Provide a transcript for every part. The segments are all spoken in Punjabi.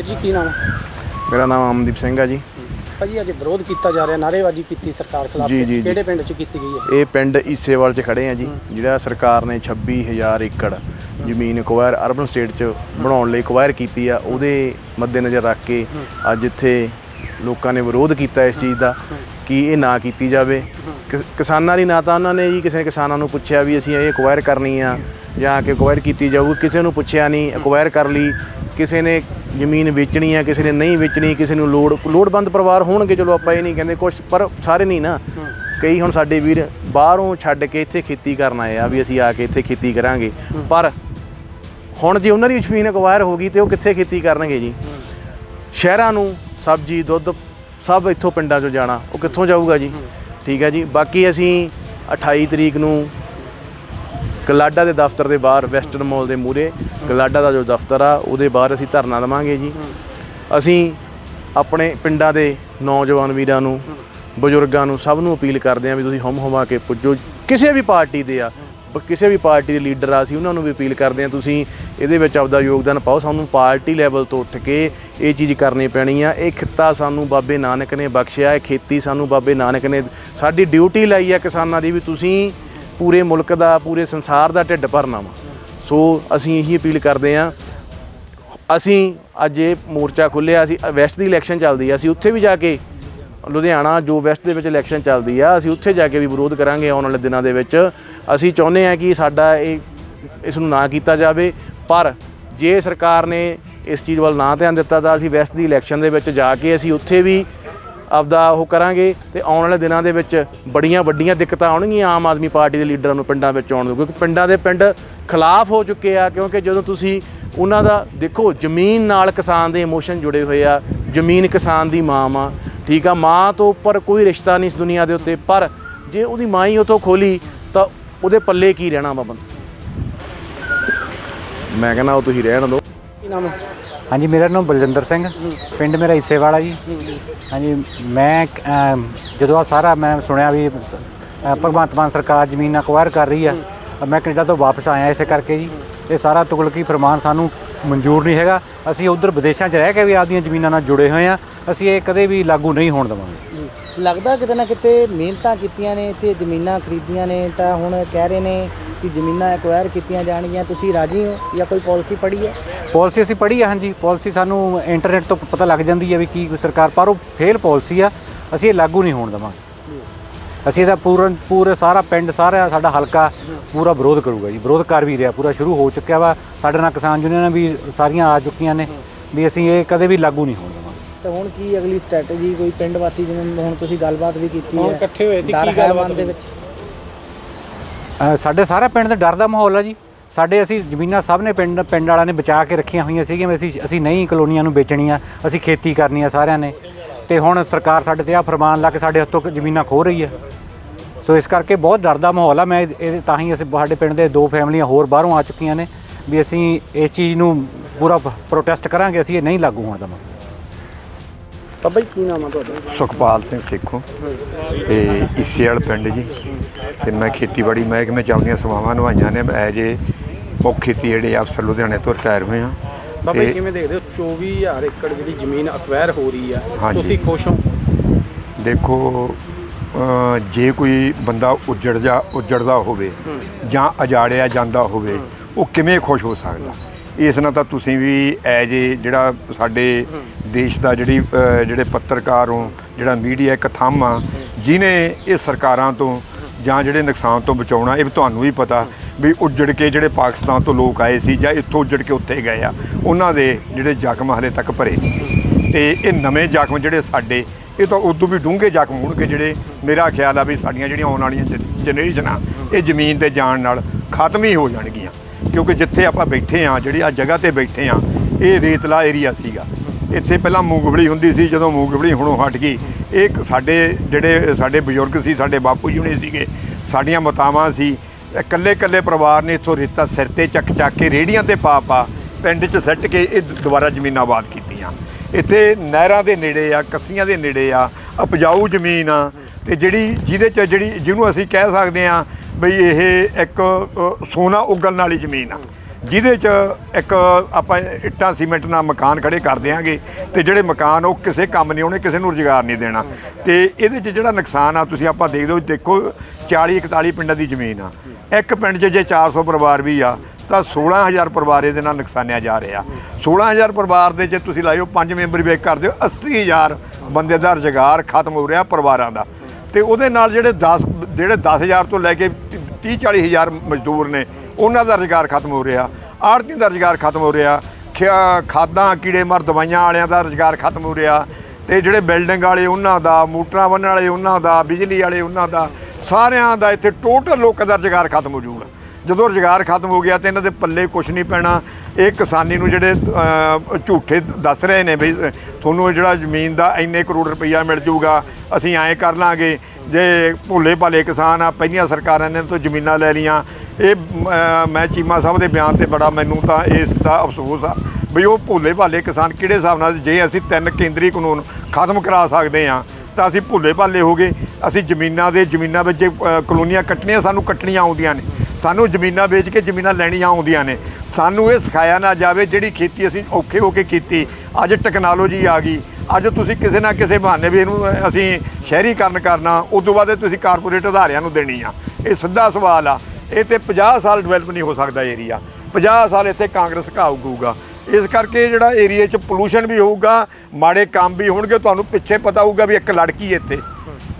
ਵੀਰ ਜੀ ਕੀ ਨਾਮ ਹੈ? ਮੇਰਾ ਨਾਮ ਅਮਨਦੀਪ ਸਿੰਘ ਆ ਜੀ। ਭਾਜੀ ਅੱਜ ਵਿਰੋਧ ਕੀਤਾ ਜਾ ਰਿਹਾ ਨਾਅਰੇਬਾਜ਼ੀ ਕੀਤੀ ਸਰਕਾਰ ਖਿਲਾਫ ਜੀ, ਜੀ, ਜੀ। ਕਿਹੜੇ ਪਿੰਡ 'ਚ ਕੀਤੀ ਗਈ ਹੈ? ਇਹ ਪਿੰਡ ਈਸੇਵਾਲ 'ਚ ਖੜੇ ਆ ਜੀ। ਜਿਹੜਾ ਸਰਕਾਰ ਨੇ 26000 ਏਕੜ ਜ਼ਮੀਨ ਅਕਵਾਇਰ ਅਰਬਨ ਸਟੇਟ 'ਚ ਬਣਾਉਣ ਲਈ ਅਕਵਾਇਰ ਕੀਤੀ ਆ ਉਹਦੇ ਮੱਦੇਨਜ਼ਰ ਰੱਖ ਕੇ ਅੱਜ ਇੱਥੇ ਲੋਕਾਂ ਨੇ ਵਿਰੋਧ ਕੀਤਾ ਇਸ ਚੀਜ਼ ਦਾ ਕਿ ਇਹ ਨਾ ਕੀਤੀ ਜਾਵੇ। ਕਿ- ਕਿਸਾਨਾਂ ਦੀ ਨਾ ਤਾਂ ਉਹਨਾਂ ਨੇ ਜੀ ਕਿਸੇ ਕਿਸਾਨਾਂ ਨੂੰ ਪੁੱਛਿਆ ਵੀ ਅਸੀਂ ਇਹ ਅਕਵਾਇਰ ਕਰਨੀ ਆ ਜਾਂ ਕਿ ਅਕਵਾਇਰ ਕੀਤੀ ਜਾਊਗੀ ਕਿਸੇ ਨੂੰ ਪੁੱਛਿਆ ਨਹੀਂ ਅਕਵਾਇਰ ਕਰ ਲਈ। ਕਿਸੇ ਨੇ ਜ਼ਮੀਨ ਵੇਚਣੀ ਆ ਕਿਸੇ ਨੇ ਨਹੀਂ ਵੇਚਣੀ ਕਿਸੇ ਨੂੰ ਲੋੜ ਲੋੜਵੰਦ ਪਰਿਵਾਰ ਹੋਣਗੇ ਚਲੋ ਆਪਾਂ ਇਹ ਨਹੀਂ ਕਹਿੰਦੇ ਕੁਝ ਪਰ ਸਾਰੇ ਨਹੀਂ ਨਾ। ਕਈ ਹੁਣ ਸਾਡੇ ਵੀਰ ਬਾਹਰੋਂ ਛੱਡ ਕੇ ਇੱਥੇ ਖੇਤੀ ਕਰਨ ਆਏ ਆ ਵੀ ਅਸੀਂ ਆ ਕੇ ਇੱਥੇ ਖੇਤੀ ਕਰਾਂਗੇ। ਪਰ ਹੁਣ ਜੇ ਉਹਨਾਂ ਦੀ ਜ਼ਮੀਨ ਅਕਵਾਇਰ ਹੋ ਗਈ ਤੇ ਉਹ ਕਿੱਥੇ ਖੇਤੀ ਕਰਨਗੇ ਜੀ? ਸ਼ਹਿਰਾਂ ਨੂੰ ਸਬਜ਼ੀ ਦੁੱਧ ਸਭ ਇੱਥੋਂ ਪਿੰਡਾਂ 'ਚੋਂ ਜਾਣਾ। ਉਹ ਕਿੱਥੋਂ ਜਾਊਗਾ ਜੀ? ਠੀਕ ਹੈ ਜੀ। ਬਾਕੀ ਅਸੀਂ 28 ਤਰੀਕ ਨੂੰ ਗਲਾਡਾ ਦੇ ਦਫ਼ਤਰ ਦੇ ਬਾਹਰ ਵੈਸਟਰਨ ਮਾਲ ਦੇ ਮੂਹਰੇ ਗਲਾਡਾ ਦਾ ਜੋ ਦਫ਼ਤਰ ਆ ਉਹਦੇ ਬਾਹਰ ਅਸੀਂ ਧਰਨਾ ਦੇਵਾਂਗੇ ਜੀ। ਅਸੀਂ ਆਪਣੇ ਪਿੰਡਾਂ ਦੇ ਨੌਜਵਾਨ ਵੀਰਾਂ ਨੂੰ ਬਜ਼ੁਰਗਾਂ ਨੂੰ ਸਭ ਨੂੰ ਅਪੀਲ ਕਰਦੇ ਹਾਂ ਵੀ ਤੁਸੀਂ ਹਮ ਹਮਾ ਕੇ ਪੁੱਜੋ। ਕਿਸੇ ਵੀ ਪਾਰਟੀ ਦੇ ਆ ਕਿਸੇ ਵੀ ਪਾਰਟੀ ਦੇ ਲੀਡਰ ਆ ਅਸੀਂ ਉਹਨਾਂ ਨੂੰ ਵੀ ਅਪੀਲ ਕਰਦੇ ਹਾਂ ਤੁਸੀਂ ਇਹਦੇ ਵਿੱਚ ਆਪਦਾ ਯੋਗਦਾਨ ਪਾਓ। ਸਾਨੂੰ ਪਾਰਟੀ ਲੈਵਲ ਤੋਂ ਉੱਠ ਕੇ ਇਹ ਚੀਜ਼ ਕਰਨੀ ਪੈਣੀ ਆ। ਇਹ ਖਿੱਤਾ ਸਾਨੂੰ ਬਾਬੇ ਨਾਨਕ ਨੇ ਬਖਸ਼ਿਆ ਇਹ ਖੇਤੀ ਸਾਨੂੰ ਬਾਬੇ ਨਾਨਕ ਨੇ ਸਾਡੀ ਡਿਊਟੀ ਲਾਈ ਆ ਕਿਸਾਨਾਂ ਦੀ ਵੀ ਤੁਸੀਂ ਪੂਰੇ ਮੁਲਕ ਦਾ, ਪੂਰੇ ਸੰਸਾਰ ਦਾ ਢਿੱਡ ਭਰਨਾ ਵਾ। ਸੋ ਅਸੀਂ ਇਹੀ ਅਪੀਲ ਕਰਦੇ ਹਾਂ ਅਸੀਂ ਅੱਜ ਇਹ ਮੋਰਚਾ ਖੁੱਲਿਆ ਅਸੀਂ ਵੈਸਟ ਦੀ ਇਲੈਕਸ਼ਨ ਚੱਲਦੀ ਆ, ਅਸੀਂ ਉੱਥੇ ਵੀ ਜਾ ਕੇ ਲੁਧਿਆਣਾ, ਜੋ ਵੈਸਟ ਦੇ ਵਿੱਚ ਇਲੈਕਸ਼ਨ ਚੱਲਦੀ ਆ, ਅਸੀਂ ਉੱਥੇ ਜਾ ਕੇ ਵੀ ਵਿਰੋਧ ਕਰਾਂਗੇ ਆਉਣ ਵਾਲੇ ਦਿਨਾਂ ਦੇ ਵਿੱਚ। ਅਸੀਂ ਚਾਹੁੰਦੇ ਆ ਕਿ ਸਾਡਾ ਇਹ, ਇਸ ਨੂੰ ਨਾ ਕੀਤਾ ਜਾਵੇ, ਪਰ ਜੇ ਸਰਕਾਰ ਨੇ ਇਸ ਚੀਜ਼ ਵੱਲ ਨਾ ਧਿਆਨ ਦਿੱਤਾ ਤਾਂ ਅਸੀਂ ਵੈਸਟ ਦੀ ਇਲੈਕਸ਼ਨ ਦੇ ਵਿੱਚ ਜਾ ਕੇ ਅਸੀਂ ਉੱਥੇ ਵੀ ਆਪਦਾ ਉਹ ਕਰਾਂਗੇ ਤੇ ਆਉਣ ਵਾਲੇ ਦਿਨਾਂ ਦੇ ਵਿੱਚ ਬੜੀਆਂ ਵੱਡੀਆਂ ਦਿੱਕਤਾਂ ਆਉਣਗੀਆਂ ਆਮ ਆਦਮੀ ਪਾਰਟੀ ਦੇ ਲੀਡਰਾਂ ਨੂੰ ਪਿੰਡਾਂ ਵਿੱਚ ਆਉਣ ਨੂੰ ਕਿਉਂਕਿ ਪਿੰਡਾਂ ਦੇ ਪਿੰਡ ਖਿਲਾਫ ਹੋ ਚੁੱਕੇ ਆ ਕਿਉਂਕਿ ਜਦੋਂ ਤੁਸੀਂ ਉਹਨਾਂ ਦਾ ਦੇਖੋ ਜ਼ਮੀਨ ਨਾਲ ਕਿਸਾਨ ਦੇ ਇਮੋਸ਼ਨ ਜੁੜੇ ਹੋਏ ਆ ਜ਼ਮੀਨ ਕਿਸਾਨ ਦੀ ਮਾਂ ਆ ਠੀਕ ਆ ਮਾਂ ਤੋਂ ਉੱਪਰ ਕੋਈ ਰਿਸ਼ਤਾ ਨਹੀਂ ਇਸ ਦੁਨੀਆ ਦੇ ਉੱਤੇ ਪਰ ਜੇ ਉਹਦੀ ਮਾਂ ਹੀ ਉਤੋਂ ਖੋਲੀ ਤਾਂ ਉਹਦੇ ਪੱਲੇ ਕੀ ਰਹਿਣਾ ਵਾ ਬੰਦਾ ਮੈਂ ਕਹਿੰਦਾ ਉਹ ਤੁਸੀਂ ਰਹਿਣ ਦਿਓ ਕੀ ਨਾਮ ਹੈ? ਹਾਂਜੀ ਮੇਰਾ ਨਾਮ ਬਲਜਿੰਦਰ ਸਿੰਘ ਪਿੰਡ ਮੇਰਾ ਇਸੇਵਾਲਾ ਜੀ। ਹਾਂਜੀ ਮੈਂ ਅਮ, ਜਦੋਂ ਆ ਸਾਰਾ ਮੈਂ ਸੁਣਿਆ ਵੀ ਅ, ਭਗਵੰਤ ਮਾਨ ਸਰਕਾਰ ਜ਼ਮੀਨ ਅਕਵਾਇਰ ਕਰ ਰਹੀ ਆ ਮੈਂ ਕੈਨੇਡਾ ਤੋਂ ਵਾਪਸ ਆਇਆ ਇਸੇ ਕਰਕੇ ਜੀ। ਇਹ ਸਾਰਾ ਤੁਗਲਕੀ ਫਰਮਾਨ ਸਾਨੂੰ ਮਨਜ਼ੂਰ ਨਹੀਂ ਹੈਗਾ। ਅਸੀਂ ਉਧਰ ਵਿਦੇਸ਼ਾਂ 'ਚ ਰਹਿ ਕੇ ਵੀ ਆਪਦੀਆਂ ਜ਼ਮੀਨਾਂ ਨਾਲ ਜੁੜੇ ਹੋਏ ਆ। ਅਸੀਂ ਇਹ ਕਦੇ ਵੀ ਲਾਗੂ ਨਹੀਂ ਹੋਣ ਦੇਵਾਂਗੇ। ਲੱਗਦਾ ਕਿਤੇ ਨਾ ਕਿਤੇ ਮਿਹਨਤਾਂ ਕੀਤੀਆਂ ਨੇ ਤੇ ਜ਼ਮੀਨਾਂ ਖਰੀਦੀਆਂ ਨੇ, ਤਾਂ ਹੁਣ ਕਹਿ ਰਹੇ ਨੇ ਕਿ ਜ਼ਮੀਨਾਂ ਐਕਵਾਇਰ ਕੀਤੀਆਂ ਜਾਣਗੀਆਂ। ਤੁਸੀਂ ਰਾਜੀ ਹੋ ਜਾਂ ਕੋਈ ਪਾਲਿਸੀ ਪੜੀ ਹੈ? ਪਾਲਿਸੀ ਅਸੀਂ ਪੜ੍ਹੀ ਆ, ਹਾਂਜੀ। ਪਾਲਿਸੀ ਸਾਨੂੰ ਇੰਟਰਨੈਟ ਤੋਂ ਪਤਾ ਲੱਗ ਜਾਂਦੀ ਹੈ ਵੀ ਕੀ ਸਰਕਾਰ ਪਰ ਉਹ ਫੇਲ ਪਾਲਿਸੀ ਆ। ਅਸੀਂ ਇਹ ਲਾਗੂ ਨਹੀਂ ਹੋਣ ਦੇਵਾਂਗੇ। ਅਸੀਂ ਇਹਦਾ ਪੂਰਨ, ਪੂਰੇ ਸਾਰਾ ਪਿੰਡ, ਸਾਰਾ ਸਾਡਾ ਹਲਕਾ ਪੂਰਾ ਵਿਰੋਧ ਕਰੂਗਾ ਜੀ। ਵਿਰੋਧ ਕਰ ਵੀ ਰਿਹਾ, ਪੂਰਾ ਸ਼ੁਰੂ ਹੋ ਚੁੱਕਿਆ ਵਾ। ਸਾਡੇ ਨਾਲ ਕਿਸਾਨ ਯੂਨੀਅਨਾਂ ਵੀ ਸਾਰੀਆਂ ਆ ਚੁੱਕੀਆਂ ਨੇ ਵੀ ਅਸੀਂ ਇਹ ਕਦੇ ਵੀ ਲਾਗੂ ਨਹੀਂ ਹੋਣ ਦੇਵਾਂਗੇ। ਤਾਂ ਹੁਣ ਕੀ ਅਗਲੀ ਸਟ੍ਰੈਟਜੀ ਕੋਈ ਪਿੰਡ ਵਾਸੀ ਜਿਵੇਂ ਹੁਣ ਤੁਸੀਂ ਗੱਲਬਾਤ ਵੀ ਕੀਤੀ ਹੈ ਹੁਣ ਇਕੱਠੇ ਹੋਏ ਸੀ, ਕੀ ਗੱਲਬਾਤ ਦੇ ਵਿੱਚ? ਅ, ਸਾਡੇ ਸਾਰੇ ਪਿੰਡ ਦਾ ਡਰ ਦਾ ਮਾਹੌਲ ਆ ਜੀ। ਸਾਡੇ ਅਸੀਂ ਜ਼ਮੀਨਾਂ ਸਭ ਨੇ ਪਿੰਡ ਪਿੰਡ ਵਾਲਿਆਂ ਨੇ ਬਚਾ ਕੇ ਰੱਖੀਆਂ ਹੋਈਆਂ ਸੀਗੀਆਂ ਵੀ ਅਸੀਂ ਅਸੀਂ ਨਹੀਂ ਕਲੋਨੀਆਂ ਨੂੰ ਵੇਚਣੀਆਂ ਅਸੀਂ ਖੇਤੀ ਕਰਨੀ ਆ ਸਾਰਿਆਂ ਨੇ। ਤੇ ਹੁਣ ਸਰਕਾਰ ਸਾਡੇ ਤੇ ਆ ਫਰਮਾਨ ਲਾ ਕੇ ਸਾਡੇ ਹੱਥੋਂ ਜ਼ਮੀਨਾਂ ਖੋ ਰਹੀ ਹੈ ਸੋ ਇਸ ਕਰਕੇ ਬਹੁਤ ਡਰ ਦਾ ਮਾਹੌਲ ਆ। ਮੈਂ ਇਹ- ਇਹ ਤਾਂ ਹੀ ਅਸੀਂ ਸਾਡੇ ਪਿੰਡ ਦੇ ਦੋ ਫੈਮਲੀਆਂ ਹੋਰ ਬਾਹਰੋਂ ਆ ਚੁੱਕੀਆਂ ਨੇ ਵੀ ਅਸੀਂ ਇਸ ਚੀਜ਼ ਨੂੰ ਪੂਰਾ ਪ੍ਰੋਟੈਸਟ ਕਰਾਂਗੇ ਅਸੀਂ ਇਹ ਨਹੀਂ ਲਾਗੂ ਹੋਣ ਦੇਵਾਂਗੇ। ਬਾਬਾ ਜੀ ਕੀ ਨਾਮ ਆ ਤੁਹਾਡਾ? ਸੁਖਪਾਲ ਸਿੰਘ ਸੇਖੋਂ। ਤੇ ਇਸੇਵਾਲ ਪਿੰਡ ਜੀ। ਤੇ ਮੈਂ ਖੇਤੀਬਾੜੀ ਮਹਿਕਮੇ ਚ ਆਪਦੀਆਂ ਸੇਵਾਵਾਂ ਨਿਭਾਈਆਂ ਨੇ। ਐਜ ਏ ਮੁੱਖ ਖੇਤੀ ਜਿਹੜੇ ਅਫਸਰ ਲੁਧਿਆਣੇ ਤੋਂ ਰਿਟਾਇਰ ਹੋਏ ਆ। ਬਾਬਾ ਜੀ ਕਿਵੇਂ ਦੇਖਦੇ ਹੋ? 24000 ਏਕੜ ਜਿਹੜੀ ਜ਼ਮੀਨ ਅਕਵਾਇਰ ਹੋ ਰਹੀ ਆ। ਤੁਸੀਂ ਖੁਸ਼ ਹੋ? ਦੇਖੋ ਜੇ ਕੋਈ ਬੰਦਾ ਉੱਜੜ ਜਾ ਉੱਜੜਦਾ ਹੋਵੇ ਜਾਂ ਅਜਾੜਿਆ ਜਾਂਦਾ ਹੋਵੇ ਉਹ ਕਿਵੇਂ ਖੁਸ਼ ਹੋ ਸਕਦਾ? ਇਸ ਨਾਲ ਤਾਂ ਤੁਸੀਂ ਵੀ ਐਜ ਏ ਜਿਹੜਾ ਸਾਡੇ ਦੇਸ਼ ਦਾ ਜਿਹੜੀ ਅ, ਜਿਹੜੇ ਪੱਤਰਕਾਰ ਹੋ ਜਿਹੜਾ ਮੀਡੀਆ ਇੱਕ ਥੰਮ ਆ ਜਿਨੇ ਇਹ ਸਰਕਾਰਾਂ ਤੋਂ ਜਾਂ ਜਿਹੜੇ ਨੁਕਸਾਨ ਤੋਂ ਬਚਾਉਣਾ ਇਹ ਵੀ ਤੁਹਾਨੂੰ ਵੀ ਪਤਾ ਵੀ ਉੱਜੜ ਕੇ ਜਿਹੜੇ ਪਾਕਿਸਤਾਨ ਤੋਂ ਲੋਕ ਆਏ ਸੀ ਜਾਂ ਇੱਥੋਂ ਉੱਜੜ ਕੇ ਉੱਥੇ ਗਏ ਆ ਉਹਨਾਂ ਦੇ ਜਿਹੜੇ ਜ਼ਖਮ ਹਲੇ ਤੱਕ ਭਰੇ ਨਹੀਂ। ਤੇ ਇਹ ਨਵੇਂ ਜ਼ਖਮ ਜਿਹੜੇ ਸਾਡੇ ਇਹ ਤਾਂ ਉਦੋਂ ਵੀ ਡੂੰਘੇ ਜ਼ਖਮ ਹੋਣਗੇ ਜਿਹੜੇ ਮੇਰਾ ਖਿਆਲ ਆ ਵੀ ਸਾਡੀਆਂ ਜਿਹੜੀਆਂ ਆਉਣ ਵਾਲੀਆਂ ਜਨਰੇਸ਼ਨਾਂ ਇਹ ਜ਼ਮੀਨ ਤੇ ਜਾਣ ਨਾਲ ਖਤਮ ਹੀ ਹੋ ਜਾਣਗੀਆਂ। ਕਿਉਂਕਿ ਜਿੱਥੇ ਆਪਾਂ ਬੈਠੇ ਆ, ਜਿਹੜੀ ਆ ਜਗ੍ਹਾ ਤੇ ਬੈਠੇ ਆ, ਇਹ ਰੇਤਲਾ ਏਰੀਆ ਸੀਗਾ। ਇੱਥੇ ਪਹਿਲਾਂ ਮੂੰਗਫਲੀ ਹੁੰਦੀ ਸੀ, ਜਦੋਂ ਮੂੰਗਫਲੀ ਹੁਣੋਂ ਹਟ ਗਈ, ਇਹ ਸਾਡੇ ਜਿਹੜੇ ਸਾਡੇ ਬਜ਼ੁਰਗ ਸੀ, ਸਾਡੇ ਬਾਪੂ ਜੀ ਹੁਣੇ ਸੀਗੇ, ਸਾਡੀਆਂ ਮਾਤਾਵਾਂ ਸੀ ਇਕੱਲੇ ਇਕੱਲੇ ਪਰਿਵਾਰ ਨੇ ਇੱਥੋਂ ਰੇਤਾ ਸਿਰ ਤੇ ਚੱਕ ਚੱਕ ਕੇ ਰੇੜੀਆਂ ਤੇ ਪਾ ਪਾ ਪਿੰਡ 'ਚ ਸੱਟ ਕੇ ਇਹ ਦੁਬਾਰਾ ਜ਼ਮੀਨਾਂ ਆਬਾਦ ਕੀਤੀਆਂ। ਇੱਥੇ ਨਹਿਰਾਂ ਦੇ ਨੇੜੇ ਆ, ਕੱਸੀਆਂ ਦੇ ਨੇੜੇ ਆ, ਉਪਜਾਊ ਜ਼ਮੀਨ ਆ, ਤੇ ਜਿਹੜੀ ਜਿਹਦੇ 'ਚ ਜਿਹੜੀ ਜਿਹਨੂੰ ਅਸੀਂ ਕਹਿ ਸਕਦੇ ਆ ਬਈ ਇਹ ਇੱਕ ਸੋਨਾ ਉਗਲਣ ਵਾਲੀ ਜ਼ਮੀਨ ਆ। ਜਿਹਦੇ 'ਚ ਇੱਕ ਆਪਾਂ ਇੱਟਾਂ, ਸੀਮੈਂਟ ਨਾਲ ਮਕਾਨ ਖੜੇ ਕਰ ਦਿਆਂਗੇ ਤੇ ਜਿਹੜੇ ਮਕਾਨ ਉਹ ਕਿਸੇ ਕੰਮ ਨਹੀਂ ਆਉਣੇ, ਕਿਸੇ ਨੂੰ ਰੁਜ਼ਗਾਰ ਨਹੀਂ ਦੇਣਾ। ਤੇ ਇਹਦੇ 'ਚ ਜਿਹੜਾ ਨੁਕਸਾਨ ਆ, ਤੁਸੀਂ ਆਪਾਂ ਦੇਖਦੇ ਹੋ, ਦੇਖੋ 40 41 ਪਿੰਡਾਂ ਦੀ ਜ਼ਮੀਨ ਆ। ਇੱਕ ਪਿੰਡ 'ਚ ਜੇ 400 ਪਰਿਵਾਰ ਵੀ ਆ, ਤਾਂ 16000 ਪਰਿਵਾਰ ਇਹਦੇ ਨਾਲ ਨੁਕਸਾਨਿਆ ਜਾ ਰਿਹਾ। 16000 ਪਰਿਵਾਰ ਦੇ ਜੇ ਤੁਸੀਂ ਲਾਇਓ, ਪੰਜ ਮੈਂਬਰ ਵੇਖ ਕਰਦੇ ਹੋ 80000 ਬੰਦੇ ਦਾ ਰੁਜ਼ਗਾਰ ਖਤਮ ਹੋ ਰਿਹਾ ਪਰਿਵਾਰਾਂ ਦਾ। ਤੇ ਉਹਦੇ ਨਾਲ ਜਿਹੜੇ 10 ਜਿਹੜੇ 10000 ਤੋਂ ਲੈ ਕੇ 30 40000 ਮਜ਼ਦੂਰ ਨੇ, ਉਹਨਾਂ ਦਾ ਰੁਜ਼ਗਾਰ ਖਤਮ ਹੋ ਰਿਹਾ, ਆੜਤੀਆਂ ਦਾ ਰੁਜ਼ਗਾਰ ਖਤਮ ਹੋ ਰਿਹਾ, ਖਿਆ- ਖਾਦਾਂ, ਕੀੜੇ ਮਾਰ, ਦਵਾਈਆਂ ਵਾਲਿਆਂ ਦਾ ਰੁਜ਼ਗਾਰ ਖਤਮ ਹੋ ਰਿਹਾ, ਤੇ ਜਿਹੜੇ ਬਿਲਡਿੰਗ ਵਾਲੇ ਉਹਨਾਂ ਦਾ, ਮੋਟਰਾਂ ਬੰਨਣ ਵਾਲੇ ਉਹਨਾਂ ਦਾ, ਬਿਜਲੀ ਵਾਲੇ ਉਹਨਾਂ ਦਾ, ਸਾਰਿਆਂ ਦਾ ਇੱਥੇ ਟੋਟਲ ਲੋਕਾਂ ਦਾ ਰੁਜ਼ਗਾਰ ਖਤਮ ਹੋ ਜਾਊਗਾ। ਜਦੋਂ ਰੁਜ਼ਗਾਰ ਖਤਮ ਹੋ ਗਿਆ ਤੇ ਇਹਨਾਂ ਦੇ ਪੱਲੇ ਕੁਝ ਨਹੀਂ ਪੈਣਾ ਇਹ ਕਿਸਾਨੀ ਨੂੰ ਜਿਹੜੇ ਝੂਠੇ ਦੱਸ ਰਹੇ ਨੇ ਵੀ ਤੁਹਾਨੂੰ ਜਿਹੜਾ ਜ਼ਮੀਨ ਦਾ ਇੰਨੇ ਕਰੋੜ ਰੁਪਈਆ ਮਿਲ ਜਾਊਗਾ ਅਸੀਂ ਐਂ ਕਰ ਲਾਂਗੇ। ਜੇ ਭੋਲੇ ਭਾਲੇ ਕਿਸਾਨ ਆ ਪਹਿਲੀਆਂ ਸਰਕਾਰਾਂ ਨੇ ਤੋਂ ਜ਼ਮੀਨਾਂ ਲੈ ਲੀਆਂ ਇਹ ਮੈਂ ਚੀਮਾ ਸਾਹਿਬ ਦੇ ਬਿਆਨ ਤੇ ਬੜਾ ਮੈਨੂੰ ਤਾਂ ਇਸ ਦਾ ਅਫਸੋਸ ਆ ਵੀ ਉਹ ਭੋਲੇ ਭਾਲੇ ਕਿਸਾਨ ਕਿਹੜੇ ਹਿਸਾਬ ਨਾਲ ਜੇ ਅਸੀਂ ਤਿੰਨ ਕੇਂਦਰੀ ਕਾਨੂੰਨ ਖਤਮ ਕਰਾ ਸਕਦੇ ਆ ਤਾਂ ਅਸੀਂ ਭੋਲੇ ਭਾਲੇ ਹੋ ਗਏ। ਅਸੀਂ ਜ਼ਮੀਨਾਂ ਦੇ ਜ਼ਮੀਨਾਂ ਵਿੱਚ ਜੇ, ਕਲੋਨੀਆਂ ਕੱਟਣੀਆਂ ਸਾਨੂੰ ਕੱਟਣੀਆਂ ਆਉਂਦੀਆਂ ਨੇ। ਸਾਨੂੰ ਜ਼ਮੀਨਾਂ ਵੇਚ ਕੇ ਜ਼ਮੀਨਾਂ ਲੈਣੀਆਂ ਆਉਂਦੀਆਂ ਨੇ। ਸਾਨੂੰ ਇਹ ਸਿਖਾਇਆ ਨਾ ਜਾਵੇ ਜਿਹੜੀ ਖੇਤੀ ਅਸੀਂ ਔਖੇ ਹੋ ਕੇ ਕੀਤੀ। ਅੱਜ ਟੈਕਨੋਲੋਜੀ ਆ ਗਈ। ਅੱਜ ਤੁਸੀਂ ਕਿਸੇ ਨਾ ਕਿਸੇ ਬਹਾਨੇ ਵੀ ਇਹਨੂੰ ਅਸੀਂ ਸ਼ਹਿਰੀਕਰਨ ਕਰਨਾ, ਉਸ ਤੋਂ ਬਾਅਦ ਇਹ ਤੁਸੀਂ ਕਾਰਪੋਰੇਟ ਅਧਾਰਿਆਂ ਨੂੰ ਦੇਣੀ ਆ। ਇਹ ਸਿੱਧਾ ਸਵਾਲ ਆ। ਇਹ ਤੇ 50 ਸਾਲ ਡਿਵੈਲਪ ਨਹੀਂ ਹੋ ਸਕਦਾ ਏਰੀਆ 50 ਸਾਲ ਇੱਥੇ ਕਾਂਗਰਸ ਘਾਊਗਾ। ਇਸ ਕਰਕੇ ਜਿਹੜਾ ਏਰੀਆ 'ਚ ਪੋਲੂਸ਼ਨ ਵੀ ਹੋਊਗਾ, ਮਾੜੇ ਕੰਮ ਵੀ ਹੋਣਗੇ, ਤੁਹਾਨੂੰ ਪਿੱਛੇ ਪਤਾ ਹੋਊਗਾ ਵੀ ਇੱਕ ਲੜਕੀ ਇੱਥੇ।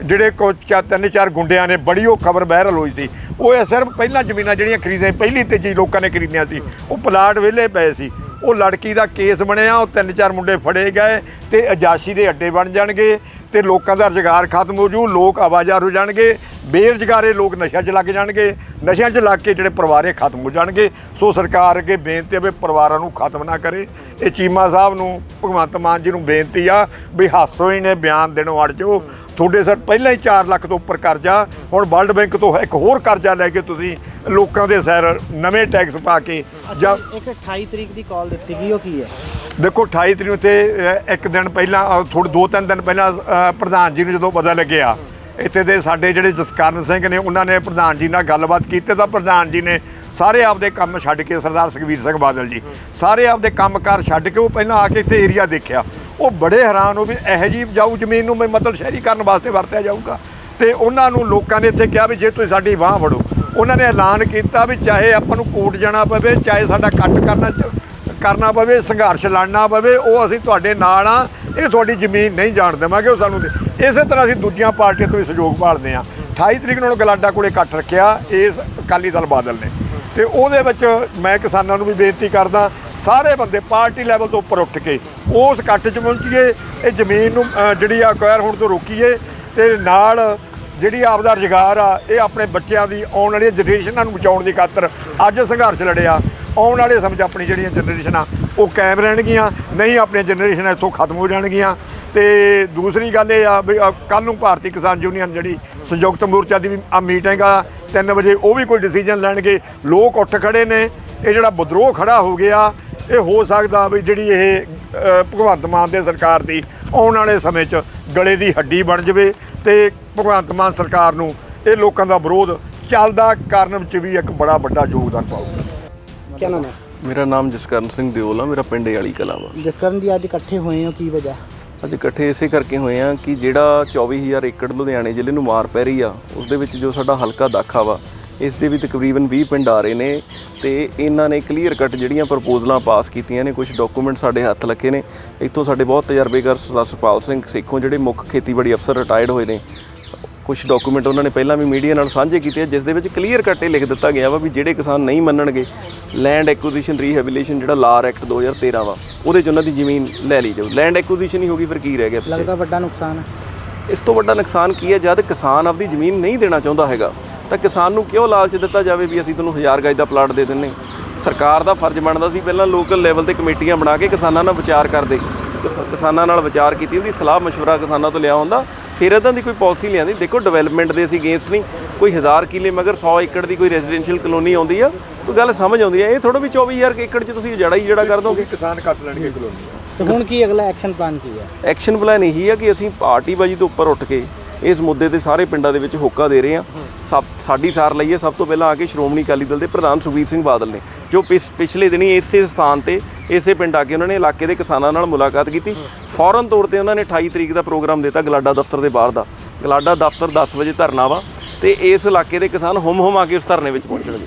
ਜਿਹੜੇ ਕੋ ਚਾ ਤਿੰਨ ਚਾਰ ਗੁੰਡਿਆਂ ਨੇ ਬੜੀ ਉਹ ਖਬਰ ਵਾਇਰਲ ਹੋਈ ਸੀ। ਉਹ ਇਹ ਸਿਰਫ ਪਹਿਲਾਂ ਜ਼ਮੀਨਾਂ ਜਿਹੜੀਆਂ ਖਰੀਦੀਆਂ ਪਹਿਲੀ ਤੇਜੀ ਲੋਕਾਂ ਨੇ ਖਰੀਦੀਆਂ ਸੀ। ਉਹ ਪਲਾਟ ਵਿਹਲੇ ਪਏ ਸੀ। ਉਹ ਲੜਕੀ ਦਾ ਕੇਸ ਬਣਿਆ, ਉਹ ਤਿੰਨ ਚਾਰ ਮੁੰਡੇ ਫੜੇ ਗਏ ਤੇ ਅਜਾਸ਼ੀ ਦੇ ਅੱਡੇ ਬਣ ਜਾਣਗੇ ਤੇ ਲੋਕਾਂ ਦਾ ਰੁਜ਼ਗਾਰ ਖਤਮ ਹੋ ਜੂ, ਲੋਕ ਆਵਾਜ਼ਾਰ ਹੋ ਜਾਣਗੇ ਬੇਰੁਜ਼ਗਾਰੇ ਲੋਕ ਨਸ਼ਿਆਂ 'ਚ ਲੱਗ ਜਾਣਗੇ ਨਸ਼ਿਆਂ 'ਚ ਲੱਗ ਕੇ ਜਿਹੜੇ ਪਰਿਵਾਰੇ ਖਤਮ ਹੋ ਜਾਣਗੇ। ਸੋ ਸਰਕਾਰ ਅੱਗੇ ਬੇਨਤੀ ਹੈ ਵੀ ਪਰਿਵਾਰਾਂ ਨੂੰ ਖਤਮ ਨਾ ਕਰੇ। ਇਹ ਚੀਮਾ ਸਾਹਿਬ ਨੂੰ ਭਗਵੰਤ ਮਾਨ ਜੀ ਨੂੰ ਬੇਨਤੀ ਆ ਵੀ ਹਾਸੋ ਹੀ ਨੇ ਬਿਆਨ ਦੇਣੋਂ ਅੜ ਜਾਓ। ਤੁਹਾਡੇ ਸਰ ਪਹਿਲਾਂ ਹੀ 4 ਲੱਖ ਤੋਂ ਉੱਪਰ ਕਰਜ਼ਾ ਹੁਣ ਵਰਲਡ ਬੈਂਕ ਤੋਂ ਇੱਕ ਹੋਰ ਕਰਜ਼ਾ ਲੈ ਕੇ ਤੁਸੀਂ ਲੋਕਾਂ ਦੇ ਸਿਰ ਨਵੇਂ ਟੈਕਸ ਪਾ ਕੇ ਜਾਂ ਇੱਕ 28 ਤਰੀਕ ਦੀ ਕਾਲ ਦਿੱਤੀ ਗਈ ਉਹ ਕੀ ਹੈ? ਦੇਖੋ 28 ਤਰੀਕ ਨੂੰ ਤੇ ਇੱਕ ਦਿਨ ਪਹਿਲਾਂ ਥੋੜੇ ਦੋ ਤਿੰਨ ਦਿਨ ਪਹਿਲਾਂ ਪ੍ਰਧਾਨ ਜੀ ਨੂੰ ਜਦੋਂ ਪਤਾ ਲੱਗਿਆ ਇੱਥੇ ਦੇ ਸਾਡੇ ਜਿਹੜੇ ਜਸਕਰਨ ਸਿੰਘ ਨੇ, ਉਹਨਾਂ ਨੇ ਪ੍ਰਧਾਨ ਜੀ ਨਾਲ ਗੱਲਬਾਤ ਕੀਤੀ ਤਾਂ ਪ੍ਰਧਾਨ ਜੀ ਨੇ ਸਾਰੇ ਆਪਦੇ ਕੰਮ ਛੱਡ ਕੇ ਸਰਦਾਰ ਸੁਖਬੀਰ ਸਿੰਘ ਬਾਦਲ ਜੀ, ਸਾਰੇ ਆਪਦੇ ਕੰਮਕਾਰ ਛੱਡ ਕੇ ਉਹ ਪਹਿਲਾਂ ਆ ਕੇ ਇੱਥੇ ਏਰੀਆ ਦੇਖਿਆ। ਉਹ ਬੜੇ ਹੈਰਾਨ ਹੋ ਵੀ ਇਹੋ ਜੀ ਜਾਊ ਜ਼ਮੀਨ ਨੂੰ ਮੈਂ ਮਤਲਬ ਸ਼ਹਿਰੀਕਰਨ ਵਾਸਤੇ ਵਰਤਿਆ ਜਾਊਗਾ। ਤੇ ਉਹਨਾਂ ਨੂੰ ਲੋਕਾਂ ਨੇ ਇੱਥੇ ਕਿਹਾ ਵੀ ਜੇ ਤੁਸੀਂ ਸਾਡੀ ਬਾਹ ਫੜੋ। ਉਹਨਾਂ ਨੇ ਐਲਾਨ ਕੀਤਾ ਵੀ ਚਾਹੇ ਆਪਾਂ ਨੂੰ ਕੋਰਟ ਜਾਣਾ ਪਵੇ, ਚਾਹੇ ਸਾਡਾ ਕੱਟ ਕਰਨਾ ਕਰਨਾ ਪਵੇ, ਸੰਘਰਸ਼ ਲੜਨਾ ਪਵੇ, ਉਹ ਅਸੀਂ ਤੁਹਾਡੇ ਨਾਲ ਆ। ਇਹ ਤੁਹਾਡੀ ਜ਼ਮੀਨ ਨਹੀਂ ਜਾਣ ਦੇਵਾਂਗੇ, ਉਹ ਸਾਨੂੰ ਇਸੇ ਤਰ੍ਹਾਂ ਅਸੀਂ ਦੂਜੀਆਂ ਪਾਰਟੀਆਂ ਤੋਂ ਵੀ ਸਹਿਯੋਗ ਭਾਲਦੇ ਆ 28 ਤਰੀਕ ਨੂੰ ਗਲਾਡਾ ਕੋਲੇ ਇਕੱਠ ਰੱਖਿਆ, ਇਸ ਅਕਾਲੀ ਦਲ ਬਾਦਲ ਨੇ। ਤੇ ਉਹਦੇ ਵਿੱਚ ਮੈਂ ਕਿਸਾਨਾਂ ਨੂੰ ਵੀ ਬੇਨਤੀ ਕਰਦਾ, ਸਾਰੇ ਬੰਦੇ ਪਾਰਟੀ ਲੈਵਲ ਤੋਂ ਉੱਪਰ ਉੱਠ ਕੇ ਉਸ ਇਕੱਠ 'ਚ ਪਹੁੰਚੀਏ, ਇਹ ਜ਼ਮੀਨ ਨੂੰ ਜਿਹੜੀ ਆ ਅਕਵਾਇਰ ਹੋਣ ਤੋਂ ਰੋਕੀਏ ਤੇ ਨਾਲ ਜਿਹੜੀ ਆਪਦਾ ਰੁਜ਼ਗਾਰ ਆ, ਇਹ ਆਪਣੇ ਬੱਚਿਆਂ ਦੀ ਆਉਣ ਵਾਲੀਆਂ ਜਨਰੇਸ਼ਨਾਂ ਨੂੰ ਬਚਾਉਣ ਦੀ ਖਾਤਰ ਅੱਜ ਸੰਘਰਸ਼ ਲੜਿਆ। ਆਉਣ ਵਾਲੇ ਸਮੇਂ 'ਚ ਆਪਣੀ ਜਿਹੜੀਆਂ ਜਨਰੇਸ਼ਨਾਂ, ਉਹ ਕਾਇਮ ਰਹਿਣਗੀਆਂ, ਨਹੀਂ ਆਪਣੀਆਂ ਜਨਰੇਸ਼ਨਾਂ ਇੱਥੋਂ ਖਤਮ ਹੋ ਜਾਣਗੀਆਂ। ਤੇ ਦੂਸਰੀ ਗੱਲ ਇਹ ਆ ਵੀ ਕੱਲ ਨੂੰ ਭਾਰਤੀ ਕਿਸਾਨ ਯੂਨੀਅਨ ਜਿਹੜੀ ਸੰਯੁਕਤ ਮੋਰਚਾ ਦੀ ਵੀ ਆ ਮੀਟਿੰਗ ਆ 3 ਵਜੇ ਉਹ ਵੀ ਕੋਈ ਡਿਸੀਜਨ ਲੈਣਗੇ। ਲੋਕ ਉੱਠ ਖੜੇ ਨੇ, ਇਹ ਜਿਹੜਾ ਵਿਦਰੋਹ ਖੜਾ ਹੋ ਗਿਆ, ਇਹ ਹੋ ਸਕਦਾ ਵੀ ਜਿਹੜੀ ਇਹ ਭਗਵੰਤ ਮਾਨ ਦੇ ਸਰਕਾਰ ਦੀ ਆਉਣ ਵਾਲੇ ਸਮੇਂ 'ਚ ਗਲੇ ਦੀ ਹੱਡੀ ਬਣ ਜਾਵੇ ਤੇ ਭਗਵੰਤ ਮਾਨ ਸਰਕਾਰ ਨੂੰ ਇਹ ਲੋਕਾਂ ਦਾ ਵਿਰੋਧ ਚੱਲਦਾ ਕਰਨ ਵਿੱਚ ਵੀ ਇੱਕ ਬੜਾ ਵੱਡਾ ਯੋਗਦਾਨ ਪਾਊਗਾ। ਕੀ ਨਾਮ ਹੈ? ਮੇਰਾ ਨਾਮ ਜਸਕਰਨ ਸਿੰਘ ਦਿਓਲ ਆ ਮੇਰਾ ਪਿੰਡ ਵਾਲੀ ਕਲਾਂ ਵਾ। ਜਸਕਰਨ ਜੀ ਅੱਜ ਇਕੱਠੇ ਹੋਏ ਹੋ ਕੀ ਵਜ੍ਹਾ? ਅੱਜ ਇਕੱਠੇ ਇਸੇ ਕਰਕੇ ਹੋਏ ਆ ਕਿ ਜਿਹੜਾ 24000 ਏਕੜ ਲੁਧਿਆਣੇ ਜ਼ਿਲ੍ਹੇ ਨੂੰ ਮਾਰ ਪੈ ਰਹੀ ਆ ਉਸ ਦੇ ਵਿੱਚ ਜੋ ਸਾਡਾ ਹਲਕਾ ਦਾਖਾ ਵਾ ਇਸ ਦੇ ਵੀ ਤਕਰੀਬਨ 20 ਪਿੰਡ ਆ ਰਹੇ ਨੇ ਤੇ ਇਹਨਾਂ ਨੇ ਕਲੀਅਰ ਕੱਟ ਜਿਹੜੀਆਂ ਪ੍ਰਪੋਜ਼ਲਾਂ ਪਾਸ ਕੀਤੀਆਂ ਨੇ ਕੁਝ ਡਾਕੂਮੈਂਟ ਸਾਡੇ ਹੱਥ ਲੱਗੇ ਨੇ। ਇੱਥੋਂ ਸਾਡੇ ਬਹੁਤ ਤਜਰਬੇਕਾਰ ਸਰਦਾਰ ਸੁਪਾਲ ਸਿੰਘ ਸੇਖੋਂ ਜਿਹੜੇ ਮੁੱਖ ਖੇਤੀਬਾੜੀ ਅਫਸਰ ਰਿਟਾਇਰਡ ਹੋਏ ਨੇ ਕੁਝ ਡਾਕੂਮੈਂਟ ਉਹਨਾਂ ਨੇ ਪਹਿਲਾਂ ਵੀ ਮੀਡੀਆ ਨਾਲ ਸਾਂਝੇ ਕੀਤੇ ਆ ਜਿਸ ਦੇ ਵਿੱਚ ਕਲੀਅਰ ਕੱਟ ਇਹ ਲਿਖ ਦਿੱਤਾ ਗਿਆ ਵਾ ਵੀ ਜਿਹੜੇ ਕਿਸਾਨ ਨਹੀਂ ਮੰਨਣਗੇ ਲੈਂਡ ਐਕੁਜੀਸ਼ਨ ਰੀਹੈਬਿਲਿਟੇਸ਼ਨ ਜਿਹੜਾ ਲਾਰ ਐਕਟ 2013 ਵਾ ਉਹਦੇ ਚ ਉਹਨਾਂ ਦੀ ਜ਼ਮੀਨ ਲੈ ਲਈ ਜਾਊ ਲੈਂਡ ਐਕੁਜੀਸ਼ਨ ਹੀ ਹੋ ਗਈ ਫਿਰ ਕੀ ਰਹਿ ਗਿਆ ਪਿੱਛੇ ਲੱਗਦਾ ਵੱਡਾ ਨੁਕਸਾਨ ਹੈ ਇਸ ਤੋਂ ਵੱਡਾ ਨੁਕਸਾਨ ਕੀ ਹੈ ਜਦ ਕਿਸਾਨ ਆਪਦੀ ਜ਼ਮੀਨ ਨਹੀਂ ਦੇਣਾ ਚਾਹੁੰਦਾ ਹੈਗਾ ਤਾਂ ਕਿਸਾਨ ਨੂੰ ਕਿਉਂ ਲਾਲਚ ਦਿੱਤਾ ਜਾਵੇ ਵੀ ਅਸੀਂ ਤੁਹਾਨੂੰ 1000 ਗਜ ਦਾ ਪਲਾਟ ਦੇ ਦਿੰਨੇ ਸਰਕਾਰ ਦਾ ਫਰਜ਼ ਬਣਦਾ ਸੀ ਪਹਿਲਾਂ ਲੋਕਲ ਲੈਵਲ ਤੇ ਕਮੇਟੀਆਂ ਬਣਾ ਕੇ ਕਿਸਾਨਾਂ ਨਾਲ ਵਿਚਾਰ ਕਰਦੇ ਕਿਸ- ਕਿਸਾਨਾਂ ਨਾਲ ਵਿਚਾਰ ਕੀਤੀ ਉਹਦੀ ਸਲਾਹ مشورہ ਕਿਸਾਨਾਂ ਤੋਂ ਲਿਆ ਹੁੰਦਾ ਫਿਰ ਇਦਾਂ ਦੀ ਕੋਈ ਪਾਲਿਸੀ ਲਿਆਂਦੀ? ਦੇਖੋ ਡਿਵੈਲਪਮੈਂਟ ਦੇ ਅਸੀਂ ਅਗੇਂਸਟ ਨਹੀਂ। ਕੋਈ 1000 ਕਿੱਲੇ ਮਗਰ 100 ਏਕੜ ਦੀ ਕੋਈ ਰੈਜ਼ੀਡੈਂਸ਼ੀਅਲ ਕਲੋਨੀ ਆਉਂਦੀ ਆ ਉਹ ਗੱਲ ਸਮਝ ਆਉਂਦੀ ਆ। ਇਹ ਥੋੜਾ ਵੀ 24000 ਏਕੜ 'ਚ ਤੁਸੀਂ ਜੜਾ ਹੀ ਜੜਾ ਕਰ ਦੋਗੇ। ਕਿਸਾਨ ਕੱਟ ਲੈਣਗੇ ਕਲੋਨੀ ਤੇ ਹੁਣ ਕੀ ਅਗਲਾ ਐਕਸ਼ਨ ਪਲਾਨ ਕੀ ਹੈ? ਐਕਸ਼ਨ ਪਲਾਨ ਇਹੀ ਆ ਕਿ ਅਸੀਂ ਪਾਰਟੀ ਬਾਜੀ ਤੋਂ ਉੱਪਰ ਉੱਠ ਕੇ ਇਸ ਮੁੱਦੇ ਤੇ ਸਾਰੇ ਪਿੰਡਾਂ ਦੇ ਵਿੱਚ ਹੋਕਾ ਦੇ ਰਹੇ ਹਾਂ। ਸਭ ਸਾਡੀ ਸਾਰ ਲਈਏ। ਸਭ ਤੋਂ ਪਹਿਲਾਂ ਆ ਕੇ ਸ਼੍ਰੋਮਣੀ ਅਕਾਲੀ ਦਲ ਦੇ ਪ੍ਰਧਾਨ ਸੁਖਬੀਰ ਸਿੰਘ ਬਾਦਲ ਨੇ, ਜੋ ਪਿਛ- ਪਿਛਲੇ ਦਿਨੀ ਇਸੇ ਸਥਾਨ ਤੇ, ਇਸੇ ਪਿੰਡ ਆ ਕੇ ਉਹਨਾਂ ਨੇ ਇਲਾਕੇ ਦੇ ਕਿਸਾਨਾਂ ਨਾਲ ਮੁਲਾਕਾਤ ਕੀਤੀ। ਫੌਰਨ ਤੌਰ ਤੇ ਉਹਨਾਂ ਨੇ 28 ਤਰੀਕ ਦਾ ਪ੍ਰੋਗਰਾਮ ਦਿੱਤਾ ਗਲਾਡਾ ਦਫ਼ਤਰ ਦੇ ਬਾਹਰ ਦਾ। ਗਲਾਡਾ ਦਫ਼ਤਰ 10 ਵਜੇ ਧਰਨਾ ਵਾ ਤੇ ਇਸ ਇਲਾਕੇ ਦੇ ਕਿਸਾਨ ਹੁਮ ਹੁਮ ਆ ਕੇ ਉਸ ਧਰਨੇ ਵਿੱਚ ਪਹੁੰਚਣਗੇ।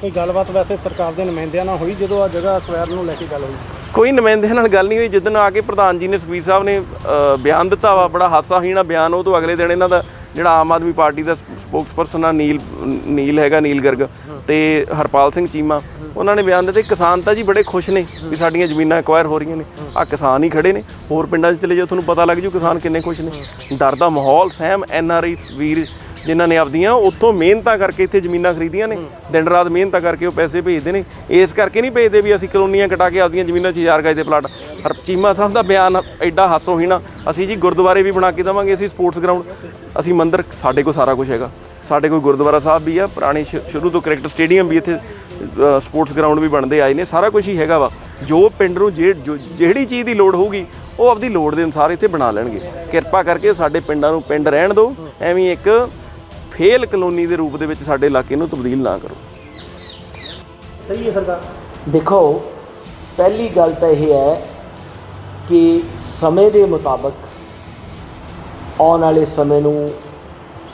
ਕੋਈ ਗੱਲਬਾਤ ਵੈਸੇ ਸਰਕਾਰ ਦੇ ਨੁਮਾਇੰਦਿਆਂ ਨਾਲ ਹੋਈ ਜਦੋਂ ਆ ਜਗ੍ਹਾ ਅਕਵਾਇਰ ਨੂੰ ਲੈ ਕੇ ਗੱਲ ਹੋਈ? ਕੋਈ ਨੁਮਾਇੰਦਿਆਂ ਨਾਲ ਗੱਲ ਨਹੀਂ ਹੋਈ ਜਿੱਦਣ ਆ ਕੇ ਪ੍ਰਧਾਨ ਜੀ ਨੇ ਸੁਖਬੀਰ ਸਾਹਿਬ ਨੇ ਬਿਆਨ ਦਿੱਤਾ ਵਾ, ਬੜਾ ਹਾਸਾਹੀਣਾ ਬਿਆਨ, ਉਹ ਤੋਂ ਅਗਲੇ ਦਿਨ ਇਹਨਾਂ ਦਾ ਜਿਹੜਾ ਆਮ ਆਦਮੀ ਪਾਰਟੀ ਦਾ ਸਪੋਕਸਪਰਸਨ ਆ, ਨੀਲ ਨੀਲ ਹੈਗਾ, ਨੀਲ ਗਰਗ ਤੇ ਹਰਪਾਲ ਸਿੰਘ ਚੀਮਾ, ਉਹਨਾਂ ਨੇ ਬਿਆਨ ਦਿੱਤੇ, ਕਿਸਾਨ ਤਾਂ ਜੀ ਬੜੇ ਖੁਸ਼ ਨੇ ਵੀ ਸਾਡੀਆਂ ਜ਼ਮੀਨਾਂ ਐਕਵਾਇਰ ਹੋ ਰਹੀਆਂ ਨੇ। ਆ ਕਿਸਾਨ ਹੀ ਖੜੇ ਨੇ, ਹੋਰ ਪਿੰਡਾਂ 'ਚ ਚਲੇ ਜਾਓ, ਤੁਹਾਨੂੰ ਪਤਾ ਲੱਗ ਜੂ ਕਿਸਾਨ ਕਿੰਨੇ ਖੁਸ਼ ਨੇ। ਡਰ ਦਾ ਮਾਹੌਲ, ਸਹਿਮ ਐਨ ਆਰ ਆਈ ਵੀਰ ਜਿਨ੍ਹਾਂ ਨੇ ਆਪਦੀਆਂ ਉੱਥੋਂ ਮਿਹਨਤਾਂ ਕਰਕੇ ਇੱਥੇ ਜ਼ਮੀਨਾਂ ਖਰੀਦੀਆਂ ਨੇ, ਦਿਨ ਰਾਤ ਮਿਹਨਤਾਂ ਕਰਕੇ ਉਹ ਪੈਸੇ ਭੇਜਦੇ ਨੇ। ਇਸ ਕਰਕੇ ਨਹੀਂ ਭੇਜਦੇ ਵੀ ਅਸੀਂ ਕਲੋਨੀਆਂ ਕਟਾ ਕੇ ਆਪਦੀਆਂ ਜ਼ਮੀਨਾਂ 'ਚ ਯਾਰ ਗਜ ਦੇ ਪਲਾਟ। ਹਰ ਚੀਮਾ ਸਾਹਿਬ ਦਾ ਬਿਆਨ ਐਡਾ ਹਾਸੋਹੀਣਾ ਅਸੀਂ ਜੀ ਗੁਰਦੁਆਰੇ ਵੀ ਬਣਾ ਕੇ ਦੇਵਾਂਗੇ, ਅਸੀਂ ਸਪੋਰਟਸ ਗਰਾਊਂਡ, ਅਸੀਂ ਮੰਦਿਰ ਸਾਡੇ ਕੋਲ ਸਾਰਾ ਕੁਝ ਹੈਗਾ। ਸਾਡੇ ਕੋਲ ਗੁਰਦੁਆਰਾ ਸਾਹਿਬ ਵੀ ਆ, ਪੁਰਾਣੇ ਸ਼- ਸ਼ੁਰੂ ਤੋਂ ਕ੍ਰਿਕਟ ਸਟੇਡੀਅਮ ਵੀ ਇੱਥੇ ਸਪੋਰਟਸ ਗਰਾਊਂਡ ਵੀ ਬਣਦੇ ਆਏ ਨੇ, ਸਾਰਾ ਕੁਝ ਹੀ ਹੈਗਾ ਵਾ। ਜੋ ਪਿੰਡ ਨੂੰ ਜੇ- ਜੋ- ਜਿਹੜੀ ਚੀਜ਼ ਦੀ ਲੋੜ ਹੋਊਗੀ, ਉਹ ਆਪਦੀ ਲੋੜ ਦੇ ਅਨੁਸਾਰ ਇੱਥੇ ਬਣਾ ਲੈਣਗੇ। ਕਿਰਪਾ ਕਰਕੇ ਸਾਡੇ ਪਿੰਡਾਂ ਨੂੰ ਪਿੰਡ ਰਹਿਣ ਦਿਓ, ਐਵੇਂ ਇੱਕ ਫੇਲ ਕਲੋਨੀ ਦੇ ਰੂਪ ਦੇ ਵਿੱਚ ਸਾਡੇ ਇਲਾਕੇ ਨੂੰ ਤਬਦੀਲ ਨਾ ਕਰੋ। ਸਹੀ ਹੈ ਸਰਕਾਰ ਦੇਖੋ ਪਹਿਲੀ ਗੱਲ ਤਾਂ ਇਹ ਹੈ ਕਿ ਸਮੇਂ ਦੇ ਮੁਤਾਬਕ ਆਉਣ ਵਾਲੇ ਸਮੇਂ ਨੂੰ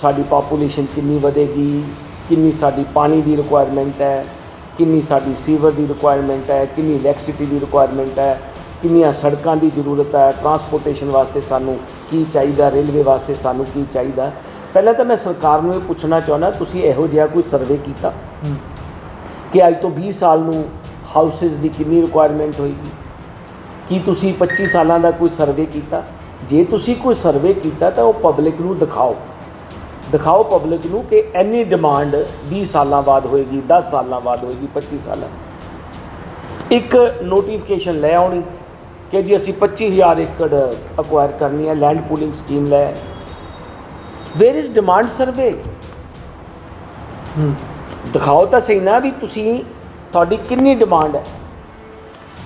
ਸਾਡੀ ਪਾਪੂਲੇਸ਼ਨ ਕਿੰਨੀ ਵਧੇਗੀ ਕਿੰਨੀ ਸਾਡੀ ਪਾਣੀ ਦੀ ਰਿਕੁਆਇਰਮੈਂਟ ਹੈ ਕਿੰਨੀ ਸਾਡੀ ਸੀਵਰ ਦੀ ਰਿਕੁਆਇਰਮੈਂਟ ਹੈ ਕਿੰਨੀ ਇਲੈਕਟ੍ਰਿਸਿਟੀ ਦੀ ਰਿਕੁਆਇਰਮੈਂਟ ਹੈ ਕਿੰਨੀਆਂ ਸੜਕਾਂ ਦੀ ਜ਼ਰੂਰਤ ਹੈ ਟਰਾਂਸਪੋਰਟੇਸ਼ਨ ਵਾਸਤੇ ਸਾਨੂੰ ਕੀ ਚਾਹੀਦਾ ਰੇਲਵੇ ਵਾਸਤੇ ਸਾਨੂੰ ਕੀ ਚਾਹੀਦਾ। ਪਹਿਲਾਂ ਤਾਂ ਮੈਂ ਸਰਕਾਰ ਨੂੰ ਇਹ ਪੁੱਛਣਾ ਚਾਹੁੰਦਾ, ਤੁਸੀਂ ਇਹੋ ਜਿਹਾ ਕੋਈ ਸਰਵੇ ਕੀਤਾ? ਕਿ ਅੱਜ ਤੋਂ 20 ਸਾਲ ਨੂੰ ਹਾਊਸਸ ਦੀ ਕਿੰਨੀ ਰਿਕੁਆਇਰਮੈਂਟ ਹੋਏਗੀ? ਕੀ ਤੁਸੀਂ 25 ਸਾਲਾਂ ਦਾ ਕੋਈ ਸਰਵੇ ਕੀਤਾ? ਜੇ ਤੁਸੀਂ ਕੋਈ ਸਰਵੇ ਕੀਤਾ, ਤਾਂ ਉਹ ਪਬਲਿਕ ਨੂੰ ਦਿਖਾਓ। ਦਿਖਾਓ ਪਬਲਿਕ ਨੂੰ ਕਿ ਐਨੀ ਡਿਮਾਂਡ 20 ਸਾਲਾਂ ਬਾਅਦ ਹੋਏਗੀ 10 ਸਾਲਾਂ ਬਾਅਦ ਹੋਏਗੀ 25 ਸਾਲਾਂ। ਇੱਕ ਨੋਟੀਫਿਕੇਸ਼ਨ ਲੈ ਆਉਣੀ ਕਿ ਜੀ ਅਸੀਂ 25000 ਏਕੜ ਅਕਵਾਇਰ ਕਰਨੀ ਹੈ ਲੈਂਡ ਪੂਲਿੰਗ ਸਕੀਮ ਲੈ ਵੇਅਰ ਇਜ਼ ਡਿਮਾਂਡ ਸਰਵੇ ਦਿਖਾਓ ਤਾਂ ਸਹੀ ਨਾ ਵੀ ਤੁਸੀਂ, ਤੁਹਾਡੀ ਕਿੰਨੀ ਡਿਮਾਂਡ ਹੈ?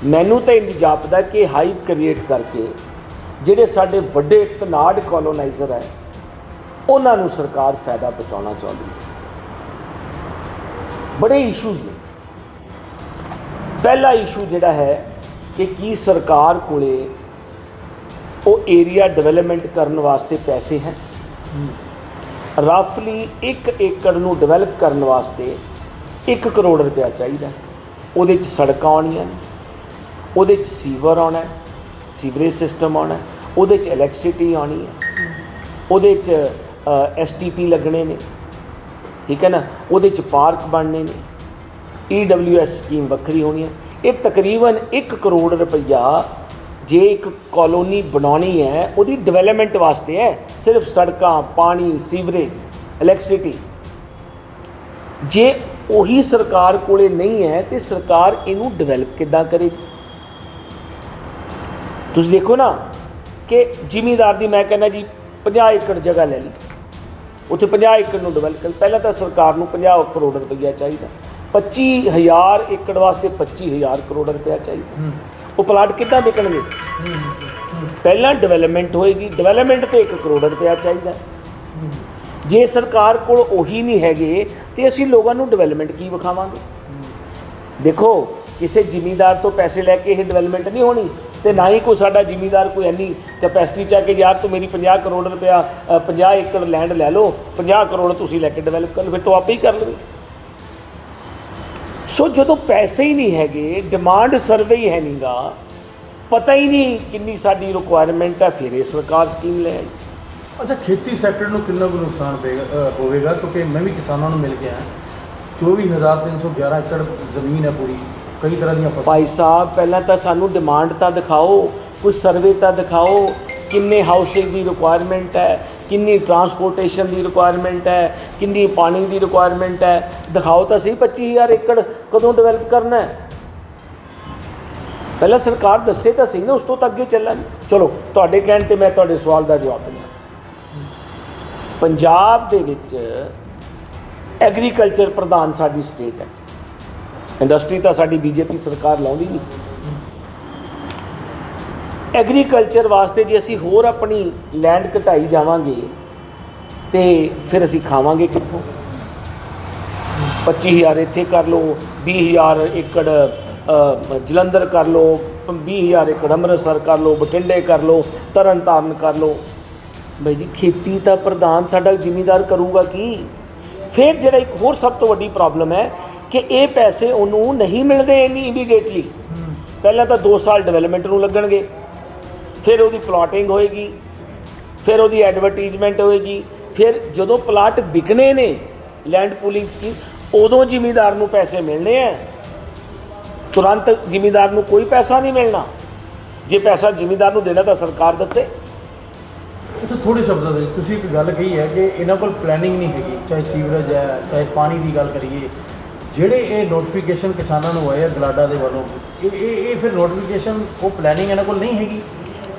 ਮੈਨੂੰ ਤਾਂ ਇੰਜ ਜਾਪਦਾ ਕਿ ਹਾਈਪ ਕ੍ਰੀਏਟ ਕਰਕੇ ਜਿਹੜੇ ਸਾਡੇ ਵੱਡੇ ਤਨਾੜ ਕੋਲੋਨਾਈਜ਼ਰ ਹੈ, ਉਹਨਾਂ ਨੂੰ ਸਰਕਾਰ ਫਾਇਦਾ ਪਹੁੰਚਾਉਣਾ ਚਾਹੁੰਦੀ ਹੈ। ਬੜੇ ਇਸ਼ੂਜ਼ ਨੇ। ਪਹਿਲਾ ਇਸ਼ੂ ਜਿਹੜਾ ਹੈ ਕਿ ਕੀ ਸਰਕਾਰ ਕੋਲੇ ਉਹ ਏਰੀਆ ਡਿਵੈਲਪਮੈਂਟ ਕਰਨ ਵਾਸਤੇ ਪੈਸੇ ਹੈ? ਰਫਲੀ 1 ਏਕੜ ਨੂੰ ਡਿਵੈਲਪ ਕਰਨ ਵਾਸਤੇ 1 ਕਰੋੜ ਰੁਪਇਆ ਚਾਹੀਦਾ। ਉਹਦੇ 'ਚ ਸੜਕਾਂ ਆਉਣੀਆਂ ਨੇ। ਉਹਦੇ 'ਚ ਸੀਵਰ ਆਉਣਾ ਹੈ, ਸੀਵਰੇਜ ਸਿਸਟਮ ਆਉਣਾ ਹੈ, ਉਹਦੇ 'ਚ ਇਲੈਕਟ੍ਰਿਸਿਟੀ ਆਉਣੀ ਹੈ। ਉਹਦੇ 'ਚ ਐਸਟੀਪੀ ਲੱਗਣੇ ਨੇ। ਠੀਕ ਹੈ ਨਾ? ਉਹਦੇ 'ਚ ਪਾਰਕ ਬਣਨੇ ਨੇ। ਈਡਬਲਯੂਐਸ ਸਕੀਮ ਵੱਖਰੀ ਹੋਣੀ ਹੈ। ਇਹ ਤਕਰੀਬਨ 1 ਕਰੋੜ ਰੁਪਈਆ ਜੇ ਇੱਕ ਕਲੋਨੀ ਬਣਾਉਣੀ ਹੈ, ਉਹਦੀ ਡਿਵੈਲਪਮੈਂਟ ਵਾਸਤੇ ਹੈ, ਸਿਰਫ ਸੜਕਾਂ, ਪਾਣੀ ਸੀਵਰੇਜ ਇਲੈਕਟ੍ਰਿਸਿਟੀ ਜੇ ਉਹੀ ਸਰਕਾਰ ਕੋਲੇ ਨਹੀਂ ਹੈ, ਤੇ ਸਰਕਾਰ ਇਹਨੂੰ ਡਿਵੈਲਪ ਕਿੱਦਾਂ ਕਰੇਗੀ ਤੁਸੀਂ ਦੇਖੋ ਨਾ ਕਿ ਜ਼ਿਮੀਦਾਰ ਦੀ ਮੈਂ ਕਹਿੰਦਾ ਜੀ 50 ਏਕੜ ਜਗ੍ਹਾ ਲੈ ਲਈ। ਉੱਥੇ 50 ਏਕੜ ਨੂੰ ਡਿਵੈਲਪ ਕਰ, ਪਹਿਲਾਂ ਤਾਂ ਸਰਕਾਰ ਨੂੰ 50 ਕਰੋੜ ਰੁਪਈਆ ਚਾਹੀਦਾ। 25000 ਏਕੜ ਵਾਸਤੇ 25000 ਕਰੋੜ ਰੁਪਇਆ ਚਾਹੀਦਾ। ਉਹ ਪਲਾਟ ਕਿੱਦਾਂ ਵਿਕਣਗੇ? ਪਹਿਲਾਂ ਡਿਵੈਲਪਮੈਂਟ ਹੋਏਗੀ ਡਿਵੈਲਪਮੈਂਟ ਤੇ 1 ਕਰੋੜ ਰੁਪਇਆ ਚਾਹੀਦਾ। ਜੇ ਸਰਕਾਰ ਕੋਲ ਉਹੀ ਨਹੀਂ ਹੈਗੇ ਤੇ ਅਸੀਂ ਲੋਕਾਂ ਨੂੰ ਡਿਵੈਲਪਮੈਂਟ ਕੀ ਵਿਖਾਵਾਂਗੇ? ਦੇਖੋ ਕਿਸੇ ਜ਼ਿਮੀਂਦਾਰ ਤੋਂ ਪੈਸੇ ਲੈ ਕੇ ਇਹ ਡਿਵੈਲਪਮੈਂਟ ਨਹੀਂ ਹੋਣੀ ਤੇ ਨਾ ਹੀ ਕੋਈ ਸਾਡਾ ਜ਼ਿਮੀਂਦਾਰ ਕੋਈ ਇੰਨੀ ਕੈਪੈਸਿਟੀ ਚਾ ਕੇ ਯਾਰ ਤੂੰ ਮੇਰੀ 50 ਕਰੋੜ ਰੁਪਇਆ ਅ, 50 ਏਕੜ ਲੈਂਡ ਲੈ ਲਓ 50 ਕਰੋੜ ਤੁਸੀਂ ਲੈ ਕੇ ਡਿਵੈਲਪ ਕਰ ਲਓ ਫਿਰ ਤੋਂ ਆਪੇ ਹੀ ਕਰ ਲਵੇ ਸੋ ਜਦੋਂ ਪੈਸੇ ਹੀ ਨਹੀਂ ਹੈਗੇ ਡਿਮਾਂਡ ਸਰਵੇ ਹੀ ਹੈ ਨਹੀਂਗਾ ਪਤਾ ਹੀ ਨਹੀਂ ਕਿੰਨੀ ਸਾਡੀ ਰਿਕੁਆਇਰਮੈਂਟ ਹੈ ਫਿਰ ਇਹ ਸਰਕਾਰ ਸਕੀਮ ਲੈ ਆਈ। ਅੱਛਾ ਖੇਤੀ ਸੈਕਟਰ ਨੂੰ ਕਿੰਨਾ ਕੁ ਨੁਕਸਾਨ ਪਏਗਾ ਹੋਵੇਗਾ? ਕਿਉਂਕਿ ਮੈਂ ਵੀ ਕਿਸਾਨਾਂ ਨੂੰ ਮਿਲ ਕੇ ਆਇਆ 24311 ਏਕੜ ਜ਼ਮੀਨ ਹੈ ਪੂਰੀ। ਕਈ ਤਰ੍ਹਾਂ ਦੀਆਂ ਫਸਲਾਂ ਭਾਈ ਸਾਹਿਬ ਪਹਿਲਾਂ ਤਾਂ ਸਾਨੂੰ ਡਿਮਾਂਡ ਤਾਂ ਦਿਖਾਓ ਕੋਈ ਸਰਵੇ ਤਾਂ ਦਿਖਾਓ ਕਿੰਨੇ ਹਾਊਸਿਸ ਦੀ ਰਿਕੁਆਇਰਮੈਂਟ ਹੈ ਕਿੰਨੀ ਟਰਾਂਸਪੋਰਟੇਸ਼ਨ ਦੀ ਰਿਕੁਆਇਰਮੈਂਟ ਹੈ, ਕਿੰਨੀ ਪਾਣੀ ਦੀ ਰਿਕੁਆਇਰਮੈਂਟ ਹੈ। ਦਿਖਾਓ ਤਾਂ ਸਹੀ 25000 ਏਕੜ ਕਦੋਂ ਡਿਵੈਲਪ ਕਰਨਾ ਹੈ? ਪਹਿਲਾਂ ਸਰਕਾਰ ਦੱਸੇ ਤਾਂ ਸਹੀ ਨਾ, ਉਸ ਤੋਂ ਤਾਂ ਅੱਗੇ ਚੱਲਣ। ਚਲੋ, ਤੁਹਾਡੇ ਕਹਿਣ ਤੇ ਮੈਂ ਤੁਹਾਡੇ ਸਵਾਲ ਦਾ ਜਵਾਬ ਦਿੰਦਾ। ਪੰਜਾਬ ਦੇ ਵਿੱਚ ਐਗਰੀਕਲਚਰ ਪ੍ਰਧਾਨ ਸਾਡੀ ਸਟੇਟ ਹੈ। ਇੰਡਸਟਰੀ ਤਾਂ ਸਾਡੀ ਬੀਜੇਪੀ ਸਰਕਾਰ ਲਾਉਂਦੀ ਨਹੀਂ। ਐਗਰੀਕਲਚਰ ਵਾਸਤੇ ਜੇ ਅਸੀਂ ਹੋਰ ਆਪਣੀ ਲੈਂਡ ਘਟਾਈ ਜਾਵਾਂਗੇ ਤੇ ਫਿਰ ਅਸੀਂ ਖਾਵਾਂਗੇ ਕਿੱਥੋਂ? 25000 ਇੱਥੇ ਕਰ ਲਓ 20000 ਏਕੜ ਜਲੰਧਰ ਕਰ ਲਓ 20000 ਏਕੜ ਅੰਮ੍ਰਿਤਸਰ ਕਰ ਲਓ ਬਠਿੰਡੇ ਕਰ ਲਓ ਤਰਨਤਾਰਨ ਕਰ ਲਓ। ਬਈ ਜੀ ਖੇਤੀ ਤਾਂ ਪ੍ਰਧਾਨ ਸਾਡਾ ਜ਼ਿਮੀਂਦਾਰ ਕਰੂਗਾ ਕੀ? ਫਿਰ ਜਿਹੜਾ ਇੱਕ ਹੋਰ ਸਭ ਤੋਂ ਵੱਡੀ ਪ੍ਰੋਬਲਮ ਹੈ ਕਿ ਇਹ ਪੈਸੇ ਉਹਨੂੰ ਨਹੀਂ ਮਿਲਦੇ ਇੰਨੀ ਇਮੀਡੀਏਟਲੀ ਪਹਿਲਾਂ ਤਾਂ 2 ਸਾਲ ਡਿਵੈਲਪਮੈਂਟ ਨੂੰ ਲੱਗਣਗੇ। ਫਿਰ ਉਹਦੀ ਪਲਾਟਿੰਗ ਹੋਏਗੀ, ਫਿਰ ਉਹਦੀ ਐਡਵਰਟਾਈਜ਼ਮੈਂਟ ਹੋਏਗੀ, ਫਿਰ ਜਦੋਂ ਪਲਾਟ ਵਿਕਣੇ ਨੇ ਲੈਂਡ ਪੂਲਿੰਗ ਸਕੀਮ ਉਦੋਂ ਜ਼ਿਮੀਦਾਰ ਨੂੰ ਪੈਸੇ ਮਿਲਣੇ ਆ ਤੁਰੰਤ ਜ਼ਿਮੀਦਾਰ ਨੂੰ ਕੋਈ ਪੈਸਾ ਨਹੀਂ ਮਿਲਣਾ। ਜੇ ਪੈਸਾ ਜ਼ਿਮੀਦਾਰ ਨੂੰ ਦੇਣਾ ਤਾਂ ਸਰਕਾਰ ਦੱਸੇ। ਅੱਛਾ, ਥੋੜੇ ਸ਼ਬਦਾਂ ਦੇ ਵਿੱਚ ਤੁਸੀਂ ਇੱਕ ਗੱਲ ਕਹੀ ਹੈ ਕਿ ਇਹਨਾਂ ਕੋਲ ਪਲੈਨਿੰਗ ਨਹੀਂ ਹੈਗੀ, ਚਾਹੇ ਸੀਵਰੇਜ ਹੈ, ਚਾਹੇ ਪਾਣੀ ਦੀ ਗੱਲ ਕਰੀਏ। ਜਿਹੜੇ ਇਹ ਨੋਟੀਫਿਕੇਸ਼ਨ ਕਿਸਾਨਾਂ ਨੂੰ ਆਏ ਆ, ਗਲਾਡਾ ਦੇ ਵੱਲੋਂ, ਇਹ ਇਹ ਇਹ ਫਿਰ ਨੋਟੀਫਿਕੇਸ਼ਨ ਉਹ ਪਲੈਨਿੰਗ ਇਹਨਾਂ ਕੋਲ ਨਹੀਂ ਹੈਗੀ?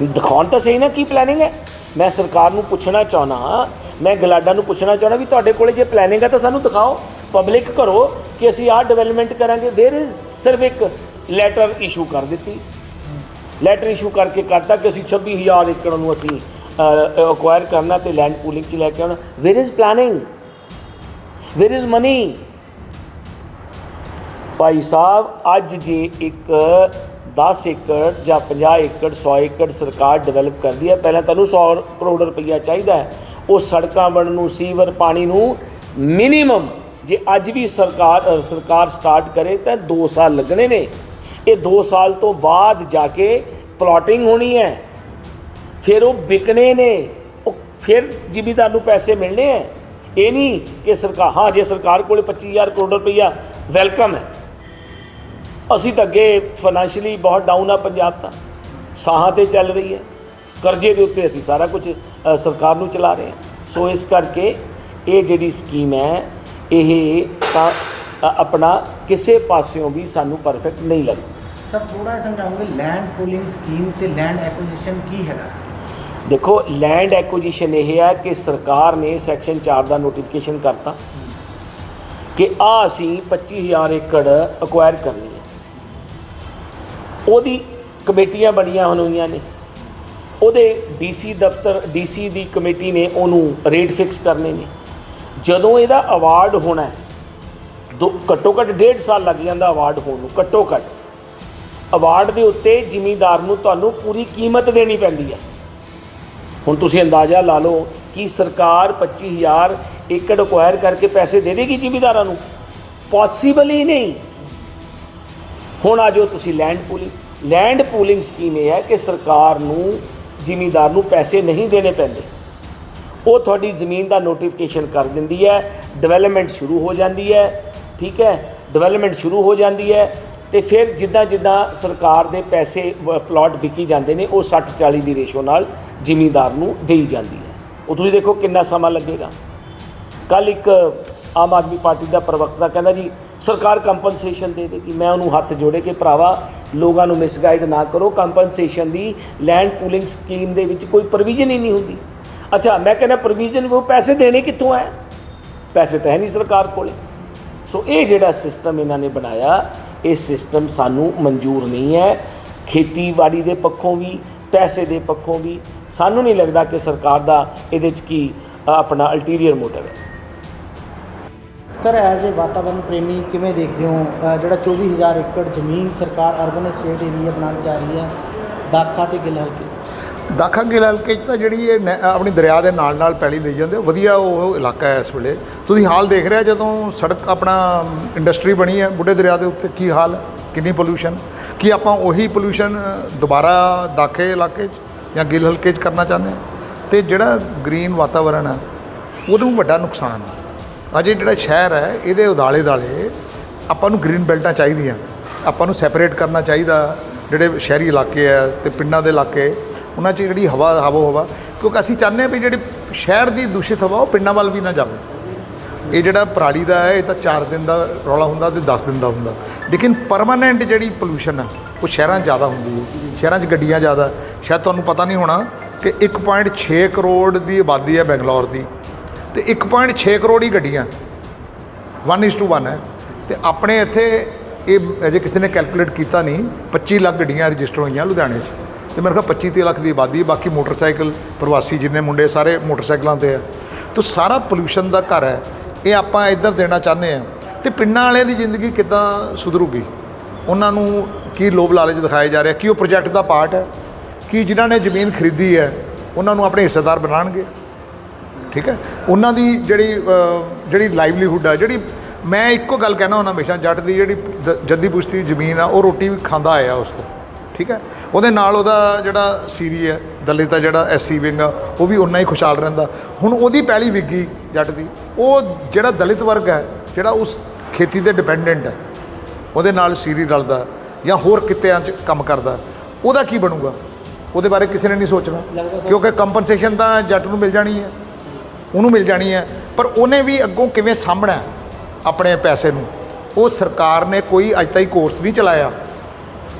ਦਿਖਾਉਣ ਤਾਂ ਸਹੀ ਨਾ ਕੀ ਪਲੈਨਿੰਗ ਹੈ? ਮੈਂ ਸਰਕਾਰ ਨੂੰ ਪੁੱਛਣਾ ਚਾਹਣਾ ਮੈਂ ਗਲਾਡਾ ਨੂੰ ਪੁੱਛਣਾ ਚਾਹਣਾ ਵੀ ਤੁਹਾਡੇ ਕੋਲੇ ਜੇ ਪਲੈਨਿੰਗ ਹੈ ਤਾਂ ਸਾਨੂੰ ਦਿਖਾਓ ਪਬਲਿਕ ਕਰੋ ਕਿ ਅਸੀਂ ਆਹ ਡਿਵੈਲਪਮੈਂਟ ਕਰਾਂਗੇ। ਵੇਅਰ ਇਜ਼ ਸਿਰਫ ਇੱਕ ਲੈਟਰ ਇਸ਼ੂ ਕਰ ਦਿੱਤੀ। ਲੈਟਰ ਇਸ਼ੂ ਕਰਕੇ ਕਰਤਾ ਕਿ ਅਸੀਂ 26000 ਏਕੜ ਨੂੰ ਅਸੀਂ ਅਕਵਾਇਰ ਕਰਨਾ ਤੇ ਲੈਂਡ ਪੂਲਿੰਗ ਚ ਲੈ ਕੇ ਆਉਣਾ। Where is planning where is money ਭਾਈ ਸਾਹਿਬ, ਅੱਜ ਜੇ ਇੱਕ 10 ਏਕੜ ਜਾਂ 50 ਏਕੜ 100 ਏਕੜ ਸਰਕਾਰ ਡਿਵੈਲਪ ਕਰਦੀ ਹੈ। ਪਹਿਲਾਂ ਤੁਹਾਨੂੰ 100 ਕਰੋੜ ਰੁਪਈਆ ਚਾਹੀਦਾ ਹੈ। ਉਹ ਸੜਕਾਂ ਬਣਨ ਨੂੰ, ਸੀਵਰ ਪਾਣੀ ਨੂੰ ਮਿਨੀਮਮ ਜੇ ਅੱਜ ਵੀ ਸਰਕਾਰ ਸਰਕਾਰ ਸਟਾਰਟ ਕਰੇ ਤਾਂ 2 ਸਾਲ ਲੱਗਣੇ ਨੇ। ਇਹ 2 ਸਾਲ ਤੋਂ ਬਾਅਦ ਜਾ ਕੇ ਪਲਾਟਿੰਗ ਹੋਣੀ ਹੈ। ਫਿਰ ਉਹ ਵਿਕਣੇ ਨੇ। ਉਹ ਫਿਰ ਜ਼ਿਮੀਦਾਰ ਨੂੰ ਪੈਸੇ ਮਿਲਣੇ ਹੈ। ਇਹ ਨਹੀਂ ਕਿ ਸਰਕਾਰ ਹਾਂ, ਜੇ ਸਰਕਾਰ ਕੋਲੇ 25000 ਕਰੋੜ ਰੁਪਈਆ ਵੈਲਕਮ ਹੈ। ਅਸੀਂ ਤਾਂ ਅੱਗੇ ਫਾਈਨੈਂਸ਼ੀਅਲੀ ਬਹੁਤ ਡਾਊਨ ਆ ਪੰਜਾਬ ਤਾਂ। ਸਾਹਾਂ ਤੇ ਚੱਲ ਰਹੀ ਹੈ। ਕਰਜ਼ੇ ਦੇ ਉੱਤੇ ਅਸੀਂ ਸਾਰਾ ਕੁਝ ਸਰਕਾਰ ਨੂੰ ਚਲਾ ਰਹੇ ਹਾਂ। ਸੋ ਇਸ ਕਰਕੇ ਇਹ ਜਿਹੜੀ ਸਕੀਮ ਹੈ ਇਹ ਤਾਂ ਆਪਣਾ ਕਿਸੇ ਪਾਸਿਓਂ ਵੀ ਸਾਨੂੰ ਪਰਫੈਕਟ ਨਹੀਂ ਲੱਗਦੀ। ਸਰ ਥੋੜਾ ਸਮਝਾਉਂਗੇ ਲੈਂਡ ਪੂਲਿੰਗ ਸਕੀਮ ਤੇ ਲੈਂਡ ਐਕੁਜੀਸ਼ਨ ਕੀ ਹੈਗਾ? ਦੇਖੋ ਲੈਂਡ ਐਕੁਜੀਸ਼ਨ ਇਹ ਹੈ ਕਿ ਸਰਕਾਰ ਨੇ ਸੈਕਸ਼ਨ 4 ਦਾ ਨੋਟੀਫਿਕੇਸ਼ਨ ਕਰਤਾ ਕਿ ਆ ਅਸੀਂ 25000 ਏਕੜ ਅਕਵਾਇਰ ਕਰਨੀ ਹੈ। ਉਹਦੀ ਕਮੇਟੀਆਂ ਬਣੀਆਂ ਹੋਈਆਂ ਨੇ। ਉਹਦੇ ਡੀਸੀ ਦਫ਼ਤਰ, ਡੀਸੀ ਦੀ ਕਮੇਟੀ ਨੇ ਉਹਨੂੰ ਰੇਟ ਫਿਕਸ ਕਰਨੇ ਨੇ। ਜਦੋਂ ਇਹਦਾ ਅਵਾਰਡ ਹੋਣਾ ਦੋ, ਘੱਟੋ ਘੱਟ ਡੇਢ ਸਾਲ ਲੱਗ ਜਾਂਦਾ ਅਵਾਰਡ ਹੋਣ ਨੂੰ, ਘੱਟੋ ਘੱਟ। ਅਵਾਰਡ ਦੇ ਉੱਤੇ ਜ਼ਿਮੀਦਾਰ ਨੂੰ ਤੁਹਾਨੂੰ ਪੂਰੀ ਕੀਮਤ ਦੇਣੀ ਪੈਂਦੀ ਹੈ। ਹੁਣ ਤੁਸੀਂ ਅੰਦਾਜ਼ਾ ਲਾ ਲਓ ਕਿ ਸਰਕਾਰ 25000 ਏਕੜ ਅਕਵਾਇਰ ਕਰਕੇ ਪੈਸੇ ਦੇ ਦੇਗੀ ਜ਼ਿਮੀਦਾਰਾਂ ਨੂੰ। ਪੋਸੀਬਲ ਹੀ ਨਹੀਂ। ਹੁਣ ਆ ਜੋ ਤੁਸੀਂ land pooling land pooling scheme ਇਹ ਹੈ ਕਿ ਸਰਕਾਰ ਨੂੰ, ਜ਼ਿਮੀਂਦਾਰ ਨੂੰ ਪੈਸੇ ਨਹੀਂ ਦੇਣੇ ਪੈਂਦੇ। ਉਹ ਤੁਹਾਡੀ ਜ਼ਮੀਨ ਦਾ ਨੋਟੀਫਿਕੇਸ਼ਨ ਕਰ ਦਿੰਦੀ ਹੈ ਡਿਵੈਲਪਮੈਂਟ ਸ਼ੁਰੂ ਹੋ ਜਾਂਦੀ ਹੈ, ਠੀਕ ਹੈ ਡਿਵੈਲਪਮੈਂਟ ਸ਼ੁਰੂ ਹੋ ਜਾਂਦੀ ਹੈ, ਤੇ ਫਿਰ ਜਿੱਦਾਂ ਜਿੱਦਾਂ ਸਰਕਾਰ ਦੇ ਪੈਸੇ ਪਲਾਟ ਵਿਕੀ ਜਾਂਦੇ ਨੇ, ਉਹ 60 40 ਦੀ ਰੇਸ਼ੋ ਨਾਲ ਜ਼ਿਮੀਂਦਾਰ ਨੂੰ ਦੇਈ ਜਾਂਦੀ ਹੈ। ਉਹ ਤੁਸੀਂ ਦੇਖੋ ਕਿੰਨਾ ਸਮਾਂ ਲੱਗੇਗਾ। ਕੱਲ ਇੱਕ ਆਮ ਆਦਮੀ ਪਾਰਟੀ ਦਾ ਪ੍ਰਵਕਤਾ ਕਹਿੰਦਾ ਜੀ ਸਰਕਾਰ ਕੰਪਨਸੇਸ਼ਨ ਦੇਵੇਗੀ ਮੈਂ ਉਹਨੂੰ ਹੱਥ ਜੋੜੇ ਕਿ ਭਰਾਵਾ, ਲੋਕਾਂ ਨੂੰ ਮਿਸਗਾਈਡ ਨਾ ਕਰੋ। ਕੰਪਨਸੇਸ਼ਨ ਦੀ ਲੈਂਡ ਪੂਲਿੰਗ ਸਕੀਮ ਦੇ ਵਿੱਚ ਕੋਈ ਪ੍ਰੋਵੀਜ਼ਨ ਹੀ ਨਹੀਂ ਹੁੰਦੀ। ਅੱਛਾ, ਮੈਂ ਕਹਿੰਦਾ ਪ੍ਰੋਵੀਜ਼ਨ ਉਹ ਪੈਸੇ ਦੇਣੇ ਕਿੱਥੋਂ ਹੈ ਪੈਸੇ ਤਾਂ ਹੈ ਨਹੀਂ ਸਰਕਾਰ ਕੋਲ। ਸੋ ਇਹ ਜਿਹੜਾ ਸਿਸਟਮ ਇਹਨਾਂ ਨੇ ਬਣਾਇਆ, ਇਹ ਸਿਸਟਮ ਸਾਨੂੰ ਮਨਜ਼ੂਰ ਨਹੀਂ ਹੈ। ਖੇਤੀਬਾੜੀ ਦੇ ਪੱਖੋਂ ਵੀ, ਪੈਸੇ ਦੇ ਪੱਖੋਂ ਵੀ। ਸਾਨੂੰ ਨਹੀਂ ਲੱਗਦਾ ਕਿ ਸਰਕਾਰ ਦਾ ਇਹਦੇ 'ਚ ਕੀ ਆਪਣਾ ਅਲਟੀਰੀਅਰ ਮੋਟਿਵ ਹੈ। ਸਰ ਐਜ਼ ਏ ਵਾਤਾਵਰਣ ਪ੍ਰੇਮੀ ਕਿਵੇਂ ਦੇਖਦੇ ਹੋ? ਅ, ਜਿਹੜਾ 24000 ਏਕੜ ਜ਼ਮੀਨ ਸਰਕਾਰ ਅਰਬਨ ਏਰੀਆ ਏਰੀਆ ਬਣਾਉਣ ਜਾ ਰਹੀ ਹੈ ਦਾਖਾ ਤੇ ਗਿੱਲ ਹਲਕੇ? ਦਾਖਾ ਗਿੱਲ ਹਲਕੇ 'ਚ ਤਾਂ ਜਿਹੜੀ ਇਹ ਨਹਿ- ਆਪਣੀ ਦਰਿਆ ਦੇ ਨਾਲ ਨਾਲ ਪੈਲੀ ਲਈ ਜਾਂਦੇ ਵਧੀਆ ਉਹ ਇਲਾਕਾ ਹੈ ਇਸ ਵੇਲੇ। ਤੁਸੀਂ ਹਾਲ ਦੇਖ ਰਿਹਾ ਜਦੋਂ ਸੜਕ ਆਪਣਾ ਇੰਡਸਟਰੀ ਬਣੀ ਹੈ ਬੁੱਢੇ ਦਰਿਆ ਦੇ ਉੱਤੇ ਕੀ ਹਾਲ ਕਿੰਨੀ ਪੋਲੂਸ਼ਨ ਕੀ ਆਪਾਂ ਉਹੀ ਪੋਲੂਸ਼ਨ ਦੁਬਾਰਾ ਦਾਖੇ ਇਲਾਕੇ 'ਚ ਜਾਂ ਗਿੱਲ ਹਲਕੇ 'ਚ ਕਰਨਾ ਚਾਹੁੰਦੇ ਹਾਂ? ਤੇ ਜਿਹੜਾ ਗ੍ਰੀਨ ਵਾਤਾਵਰਣ ਹੈ ਉਹਨੂੰ ਵੱਡਾ ਨੁਕਸਾਨ ਹੈ। ਅਜੇ ਜਿਹੜਾ ਸ਼ਹਿਰ ਹੈ, ਇਹਦੇ ਉਦਾਲੇ ਦਾਲੇ ਆਪਾਂ ਨੂੰ ਗ੍ਰੀਨ ਬੈਲਟਾਂ ਚਾਹੀਦੀਆਂ। ਆਪਾਂ ਨੂੰ ਸੈਪਰੇਟ ਕਰਨਾ ਚਾਹੀਦਾ, ਜਿਹੜੇ ਸ਼ਹਿਰੀ ਇਲਾਕੇ ਆ ਤੇ ਪਿੰਡਾਂ ਦੇ ਇਲਾਕੇ, ਉਹਨਾਂ 'ਚ ਜਿਹੜੀ ਹਵਾ, ਹਵੋ ਹਵਾ। ਕਿਉਂਕਿ ਅਸੀਂ ਚਾਹੁੰਦੇ ਹਾਂ ਵੀ ਜਿਹੜੀ ਸ਼ਹਿਰ ਦੀ ਦੂਸ਼ਿਤ ਹਵਾ, ਉਹ ਪਿੰਡਾਂ ਵੱਲ ਵੀ ਨਾ ਜਾਵੇ। ਇਹ ਜਿਹੜਾ ਪਰਾਲੀ ਦਾ ਹੈ, ਇਹ ਤਾਂ 4 ਦਿਨ ਦਾ ਰੌਲਾ ਹੁੰਦਾ ਤੇ 10 ਦਿਨ ਦਾ ਹੁੰਦਾ। ਲੇਕਿਨ ਪਰਮਾਨੈਂਟ ਜਿਹੜੀ ਪੋਲੂਸ਼ਨ ਹੈ ਉਹ ਸ਼ਹਿਰਾਂ 'ਚ ਜ਼ਿਆਦਾ ਹੁੰਦੀ ਹੈ। ਸ਼ਹਿਰਾਂ 'ਚ ਗੱਡੀਆਂ ਜ਼ਿਆਦਾ। ਸ਼ਾਇਦ ਤੁਹਾਨੂੰ ਪਤਾ ਨਹੀਂ ਹੋਣਾ ਕਿ 1.6 ਕਰੋੜ ਦੀ ਆਬਾਦੀ ਹੈ ਬੈਂਗਲੌਰ ਦੀ। ਤੇ 1.6 ਕਰੋੜ ਹੀ ਗੱਡੀਆਂ। 1:1 ਹੈ। ਤੇ ਆਪਣੇ ਇੱਥੇ ਇਹ ਅਜੇ ਕਿਸੇ ਨੇ ਕੈਲਕੂਲੇਟ ਕੀਤਾ ਨਹੀਂ। 25 ਲੱਖ ਗੱਡੀਆਂ ਰਜਿਸਟਰ ਹੋਈਆਂ ਲੁਧਿਆਣੇ 'ਚ। ਤੇ ਮੇਰੇ ਖਿਆਲ 25 ਤੀਹ ਲੱਖ ਦੀ ਆਬਾਦੀ ਬਾਕੀ ਮੋਟਰਸਾਈਕਲ, ਪ੍ਰਵਾਸੀ ਜਿੰਨੇ ਮੁੰਡੇ ਸਾਰੇ ਮੋਟਰਸਾਈਕਲਾਂ ਤੇ ਆ ਤੋ ਸਾਰਾ ਪੋਲੂਸ਼ਨ ਦਾ ਘਰ ਹੈ। ਇਹ ਆਪਾਂ ਇੱਧਰ ਦੇਣਾ ਚਾਹੁੰਦੇ ਆ ਤੇ ਪਿੰਡਾਂ ਵਾਲਿਆਂ ਦੀ ਜ਼ਿੰਦਗੀ ਕਿੱਦਾਂ ਸੁਧਰੂਗੀ? ਉਹਨਾਂ ਨੂੰ ਕੀ ਲੋਭ ਲਾਲਚ ਦਿਖਾਇਆ ਜਾ ਰਿਹਾ? ਕੀ ਉਹ ਪ੍ਰੋਜੈਕਟ ਦਾ ਪਾਰਟ ਹੈ? ਕੀ ਜਿਨ੍ਹਾਂ ਨੇ ਜ਼ਮੀਨ ਖਰੀਦੀ ਹੈ, ਉਹਨਾਂ ਨੂੰ ਆਪਣੇ ਹਿੱਸੇਦਾਰ ਬਣਾਉਣਗੇ? ਠੀਕ ਹੈ? ਉਹਨਾਂ ਦੀ ਜਿਹੜੀ ਜਿਹੜੀ ਲਾਈਵਲੀਹੁੱਡ ਆ ਜਿਹੜੀ ਮੈਂ ਇੱਕੋ ਗੱਲ ਕਹਿਣਾ ਹੁੰਦਾ ਹਮੇਸ਼ਾ ਜੱਟ ਦੀ ਜਿਹੜੀ ਜੱਦੀ ਪੁਸ਼ਤੀ ਜ਼ਮੀਨ ਆ ਉਹ ਰੋਟੀ ਵੀ ਖਾਂਦਾ ਆਇਆ ਉਸ ਤੋਂ ਠੀਕ ਹੈ? ਉਹਦੇ ਨਾਲ ਉਹਦਾ ਜਿਹੜਾ ਸੀਰੀ ਹੈ ਦਲਿਤ ਦਾ ਜਿਹੜਾ ਐਸਸੀ ਵਿੰਗ ਆ ਉਹ ਵੀ ਉਨਾ ਹੀ ਖੁਸ਼ਹਾਲ ਰਹਿੰਦਾ। ਹੁਣ ਉਹਦੀ ਪਹਿਲੀ ਵਿਗੀ ਜੱਟ ਦੀ ਉਹ ਜਿਹੜਾ ਦਲਿਤ ਵਰਗ ਹੈ ਜਿਹੜਾ ਉਸ ਖੇਤੀ ਤੇ ਡਿਪੈਂਡੈਂਟ ਹੈ ਉਹਦੇ ਨਾਲ ਸੀਰੀ ਰਲਦਾ ਜਾਂ ਹੋਰ ਕਿੱਤਿਆਂ 'ਚ ਕੰਮ ਕਰਦਾ ਉਹਦਾ ਕੀ ਬਣੂਗਾ? ਉਹਦੇ ਬਾਰੇ ਕਿਸੇ ਨੇ ਨਹੀਂ ਸੋਚਣਾ ਕਿਉਂਕਿ ਕੰਪਨਸੇਸ਼ਨ ਤਾਂ ਜੱਟ ਨੂੰ ਮਿਲ ਜਾਣੀ ਹੈ। ਉਹਨੂੰ ਮਿਲ ਜਾਣੀ ਹੈ। ਪਰ ਉਹਨੇ ਵੀ ਅੱਗੋਂ ਕਿਵੇਂ ਸਾਂਭਣਾ ਆਪਣੇ ਪੈਸੇ ਨੂੰ? ਉਹ ਸਰਕਾਰ ਨੇ ਕੋਈ ਅੱਜ ਤਾਈਂ ਕੋਰਸ ਨਹੀਂ ਚਲਾਇਆ।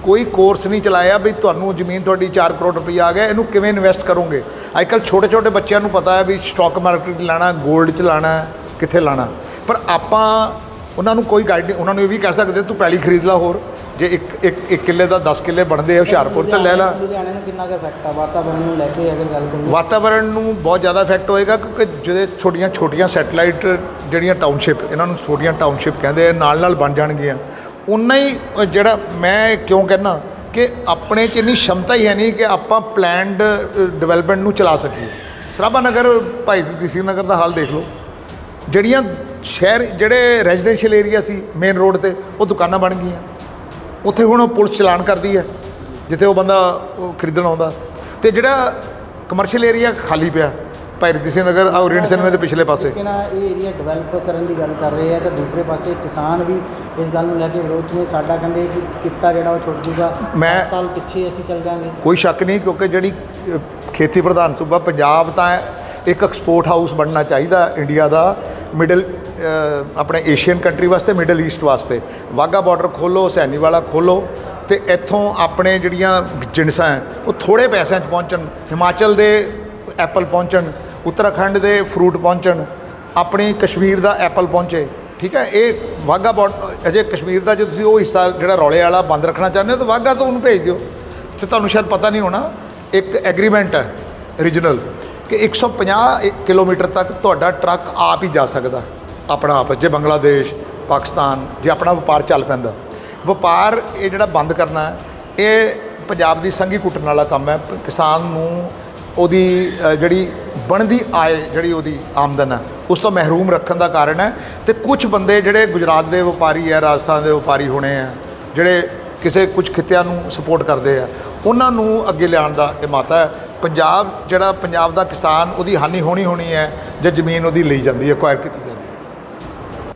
ਕੋਈ ਕੋਰਸ ਨਹੀਂ ਚਲਾਇਆ ਵੀ ਤੁਹਾਨੂੰ ਜ਼ਮੀਨ ਤੁਹਾਡੀ 4 ਕਰੋੜ ਰੁਪਈਆ ਆ ਗਿਆ ਇਹਨੂੰ ਕਿਵੇਂ ਇਨਵੈਸਟ ਕਰੋਗੇ? ਅੱਜ ਕੱਲ੍ਹ ਛੋਟੇ ਛੋਟੇ ਬੱਚਿਆਂ ਨੂੰ ਪਤਾ ਹੈ ਵੀ ਸਟਾਕ ਮਾਰਕੀਟ 'ਚ ਲਾਣਾ 골ਡ 'ਚ ਲਾਣਾ, ਕਿੱਥੇ ਲਾਣਾ? ਪਰ ਆਪਾਂ, ਉਹਨਾਂ ਨੂੰ ਕੋਈ ਗਾਈਡ ਉਹਨਾਂ ਨੂੰ ਇਹ ਵੀ ਕਹਿ ਸਕਦੇ, ਤੂੰ ਪੈਲੀ ਖਰੀਦ ਲਾ ਹੋਰ। ਜੇ ਇੱਕ ਇੱਕ ਇੱਕ ਕਿੱਲੇ ਦਾ 10 ਕਿੱਲੇ ਬਣਦੇ ਆ ਹੁਸ਼ਿਆਰਪੁਰ ਤੇ ਲੈ ਲਾ। ਲੁਧਿਆਣੇ ਨੂੰ ਕਿੰਨਾ ਕੁ ਇਫੈਕਟ ਆ? ਵਾਤਾਵਰਣ ਨੂੰ ਲੈ ਕੇ ਅਗਰ ਗੱਲ ਕਰੀਏ। ਵਾਤਾਵਰਣ ਨੂੰ ਬਹੁਤ ਜ਼ਿਆਦਾ ਇਫੈਕਟ ਹੋਏਗਾ ਕਿਉਂਕਿ ਜਿਹੜੇ ਛੋਟੀਆਂ ਛੋਟੀਆਂ ਸੈਟਲਾਈਟ ਜਿਹੜੀਆਂ ਟਾਊਨਸ਼ਿਪ ਇਹਨਾਂ ਨੂੰ ਛੋਟੀਆਂ ਟਾਊਨਸ਼ਿਪ ਕਹਿੰਦੇ ਆ ਨਾਲ ਨਾਲ ਬਣ ਜਾਣਗੀਆਂ। ਉਨਾ ਹੀ ਜਿਹੜਾ ਮੈਂ ਕਿਉਂ ਕਹਿੰਦਾ ਕਿ ਆਪਣੇ 'ਚ ਇੰਨੀ ਸ਼ਮਤਾ ਹੀ ਹੈ ਨਹੀਂ ਕਿ ਆਪਾਂ ਪਲੈਨਡ ਡਿਵੈਲਪਮੈਂਟ ਨੂੰ ਚਲਾ ਸਕੀਏ। ਸਰਾਭਾ ਨਗਰ ਭਾਈ ਦੀਸੀ ਨਗਰ ਦਾ ਹਾਲ ਦੇਖ ਲਓ। ਜਿਹੜੀਆਂ ਸ਼ਹਿਰ ਜਿਹੜੇ ਰੈਜ਼ੀਡੈਂਸ਼ੀਅਲ ਏਰੀਆ ਸੀ ਮੇਨ ਰੋਡ ਤੇ ਉਹ ਦੁਕਾਨਾਂ ਬਣ ਗਈਆਂ। ਉੱਥੇ ਹੁਣ ਪੁਲਿਸ ਚਲਾਨ ਕਰਦੀ ਹੈ ਜਿੱਥੇ ਉਹ ਬੰਦਾ ਉਹ ਖਰੀਦਣ ਆਉਂਦਾ। ਤੇ ਜਿਹੜਾ ਕਮਰਸ਼ੀਅਲ ਏਰੀਆ ਖਾਲੀ ਪਿਆ ਭਾਈ ਸਿੰਘ ਨਗਰ ਆ ਓਰੀਐਂਟ ਸਿਨੇਮੇ ਦੇ ਪਿਛਲੇ ਪਾਸੇ। ਕਿ ਨਾ ਇਹ ਏਰੀਆ ਡਿਵੈਲਪ ਕਰਨ ਦੀ ਗੱਲ ਕਰ ਰਹੇ ਆ ਤਾਂ ਦੂਸਰੇ ਪਾਸੇ ਕਿਸਾਨ ਵੀ ਇਸ ਗੱਲ ਨੂੰ ਲੈ ਕੇ ਵਿਰੋਧ ਨੇ। ਸਾਡਾ ਕਹਿੰਦੇ ਕਿ ਕਿੱਤਾ ਜਿਹੜਾ ਉਹ ਛੁੱਟ ਜੂਗਾ ਮੈਂ- ਸਾਲ ਪਿੱਛੇ ਅਸੀਂ ਚੱਲ ਜਾਾਂਗੇ ਕੋਈ ਸ਼ੱਕ ਨਹੀਂ ਕਿਉਂਕਿ ਜਿਹੜੀ ਖੇਤੀ ਪ੍ਰਧਾਨ ਸੂਬਾ ਪੰਜਾਬ ਤਾਂ ਇੱਕ ਐਕਸਪੋਰਟ ਹਾਊਸ ਬਣਨਾ ਚਾਹੀਦਾ ਇੰਡੀਆ ਦਾ ਮਿਡਲ ਆਪਣੇ ਏਸ਼ੀਅਨ ਕੰਟਰੀ ਵਾਸਤੇ ਮਿਡਲ ਈਸਟ ਵਾਸਤੇ। ਵਾਗਾ ਬਾਰਡਰ ਖੋਲੋ ਸੈਣੀ ਵਾਲਾ ਖੋਲੋ ਤੇ ਇੱਥੋਂ ਆਪਣੇ ਜਿਹੜੀਆਂ ਜਿਣਸਾਂ ਹੈ, ਉਹ ਥੋੜੇ ਪੈਸਿਆਂ 'ਚ ਪਹੁੰਚਣ, ਹਿਮਾਚਲ ਦੇ ਐਪਲ ਪਹੁੰਚਣ, ਉੱਤਰਾਖੰਡ ਦੇ ਫਰੂਟ ਪਹੁੰਚਣ, ਆਪਣੀ ਕਸ਼ਮੀਰ ਦਾ ਐਪਲ ਪਹੁੰਚੇ, ਠੀਕ ਹੈ? ਇਹ ਵਾਗਾ ਬਾਰਡਰ ਅਜੇ ਕਸ਼ਮੀਰ ਦਾ ਜੇ ਤੁਸੀਂ ਉਹ ਹਿੱਸਾ ਜਿਹੜਾ ਰੌਲੇ ਵਾਲਾ ਬੰਦ ਰੱਖਣਾ ਚਾਹੁੰਦੇ ਹੋ, ਤਾਂ ਵਾਗਾ ਤੋਂ ਉਹਨੂੰ ਭੇਜ ਦਿਓ। ਤੇ ਤੁਹਾਨੂੰ ਸ਼ਾਇਦ ਪਤਾ ਨਹੀਂ ਹੋਣਾ, ਇੱਕ ਐਗਰੀਮੈਂਟ ਹੈ ਰੀਜਨਲ ਕਿ 150 ਕਿਲੋਮੀਟਰ ਤੱਕ ਤੁਹਾਡਾ ਟਰੱਕ ਆਪ ਹੀ ਜਾ ਸਕਦਾ। ਆਪਣਾ ਆਪ, ਜੇ ਬੰਗਲਾਦੇਸ਼, ਪਾਕਿਸਤਾਨ, ਜੇ ਆਪਣਾ ਵਪਾਰ ਚੱਲ ਪੈਂਦਾ। ਵਪਾਰ ਇਹ ਜਿਹੜਾ ਬੰਦ ਕਰਨਾ ਇਹ ਪੰਜਾਬ ਦੀ ਸੰਗੀ ਕੁੱਟਣ ਵਾਲਾ ਕੰਮ ਹੈ। ਕਿਸਾਨ ਨੂੰ ਉਹਦੀ ਜਿਹੜੀ ਬਣਦੀ ਆਏ, ਜਿਹੜੀ ਉਹਦੀ ਆਮਦਨ ਹੈ, ਉਸ ਤੋਂ ਮਹਿਰੂਮ ਰੱਖਣ ਦਾ ਕਾਰਨ ਹੈ। ਤੇ ਕੁਝ ਬੰਦੇ ਜਿਹੜੇ ਗੁਜਰਾਤ ਦੇ ਵਪਾਰੀ ਹੈ, ਰਾਜਸਥਾਨ ਦੇ ਵਪਾਰੀ ਹੋਣੇ ਆ ਜਿਹੜੇ ਕਿਸੇ ਕੁਝ ਖਿੱਤਿਆਂ ਨੂੰ ਸਪੋਰਟ ਕਰਦੇ ਆ, ਉਹਨਾਂ ਨੂੰ ਅੱਗੇ ਲਿਆਉਣ ਦਾ ਇਹ ਮਾਤਾ ਹੈ। ਪੰਜਾਬ, ਜਿਹੜਾ ਪੰਜਾਬ ਦਾ ਕਿਸਾਨ, ਉਹਦੀ ਹਾਨੀ ਹੋਣੀ ਹੋਣੀ ਹੈ, ਜੇ ਜ਼ਮੀਨ ਉਹਦੀ ਲਈ ਜਾਂਦੀ ਹੈ ਅਕਵਾਇਰ ਕੀਤੀ ਜਾਂਦੀ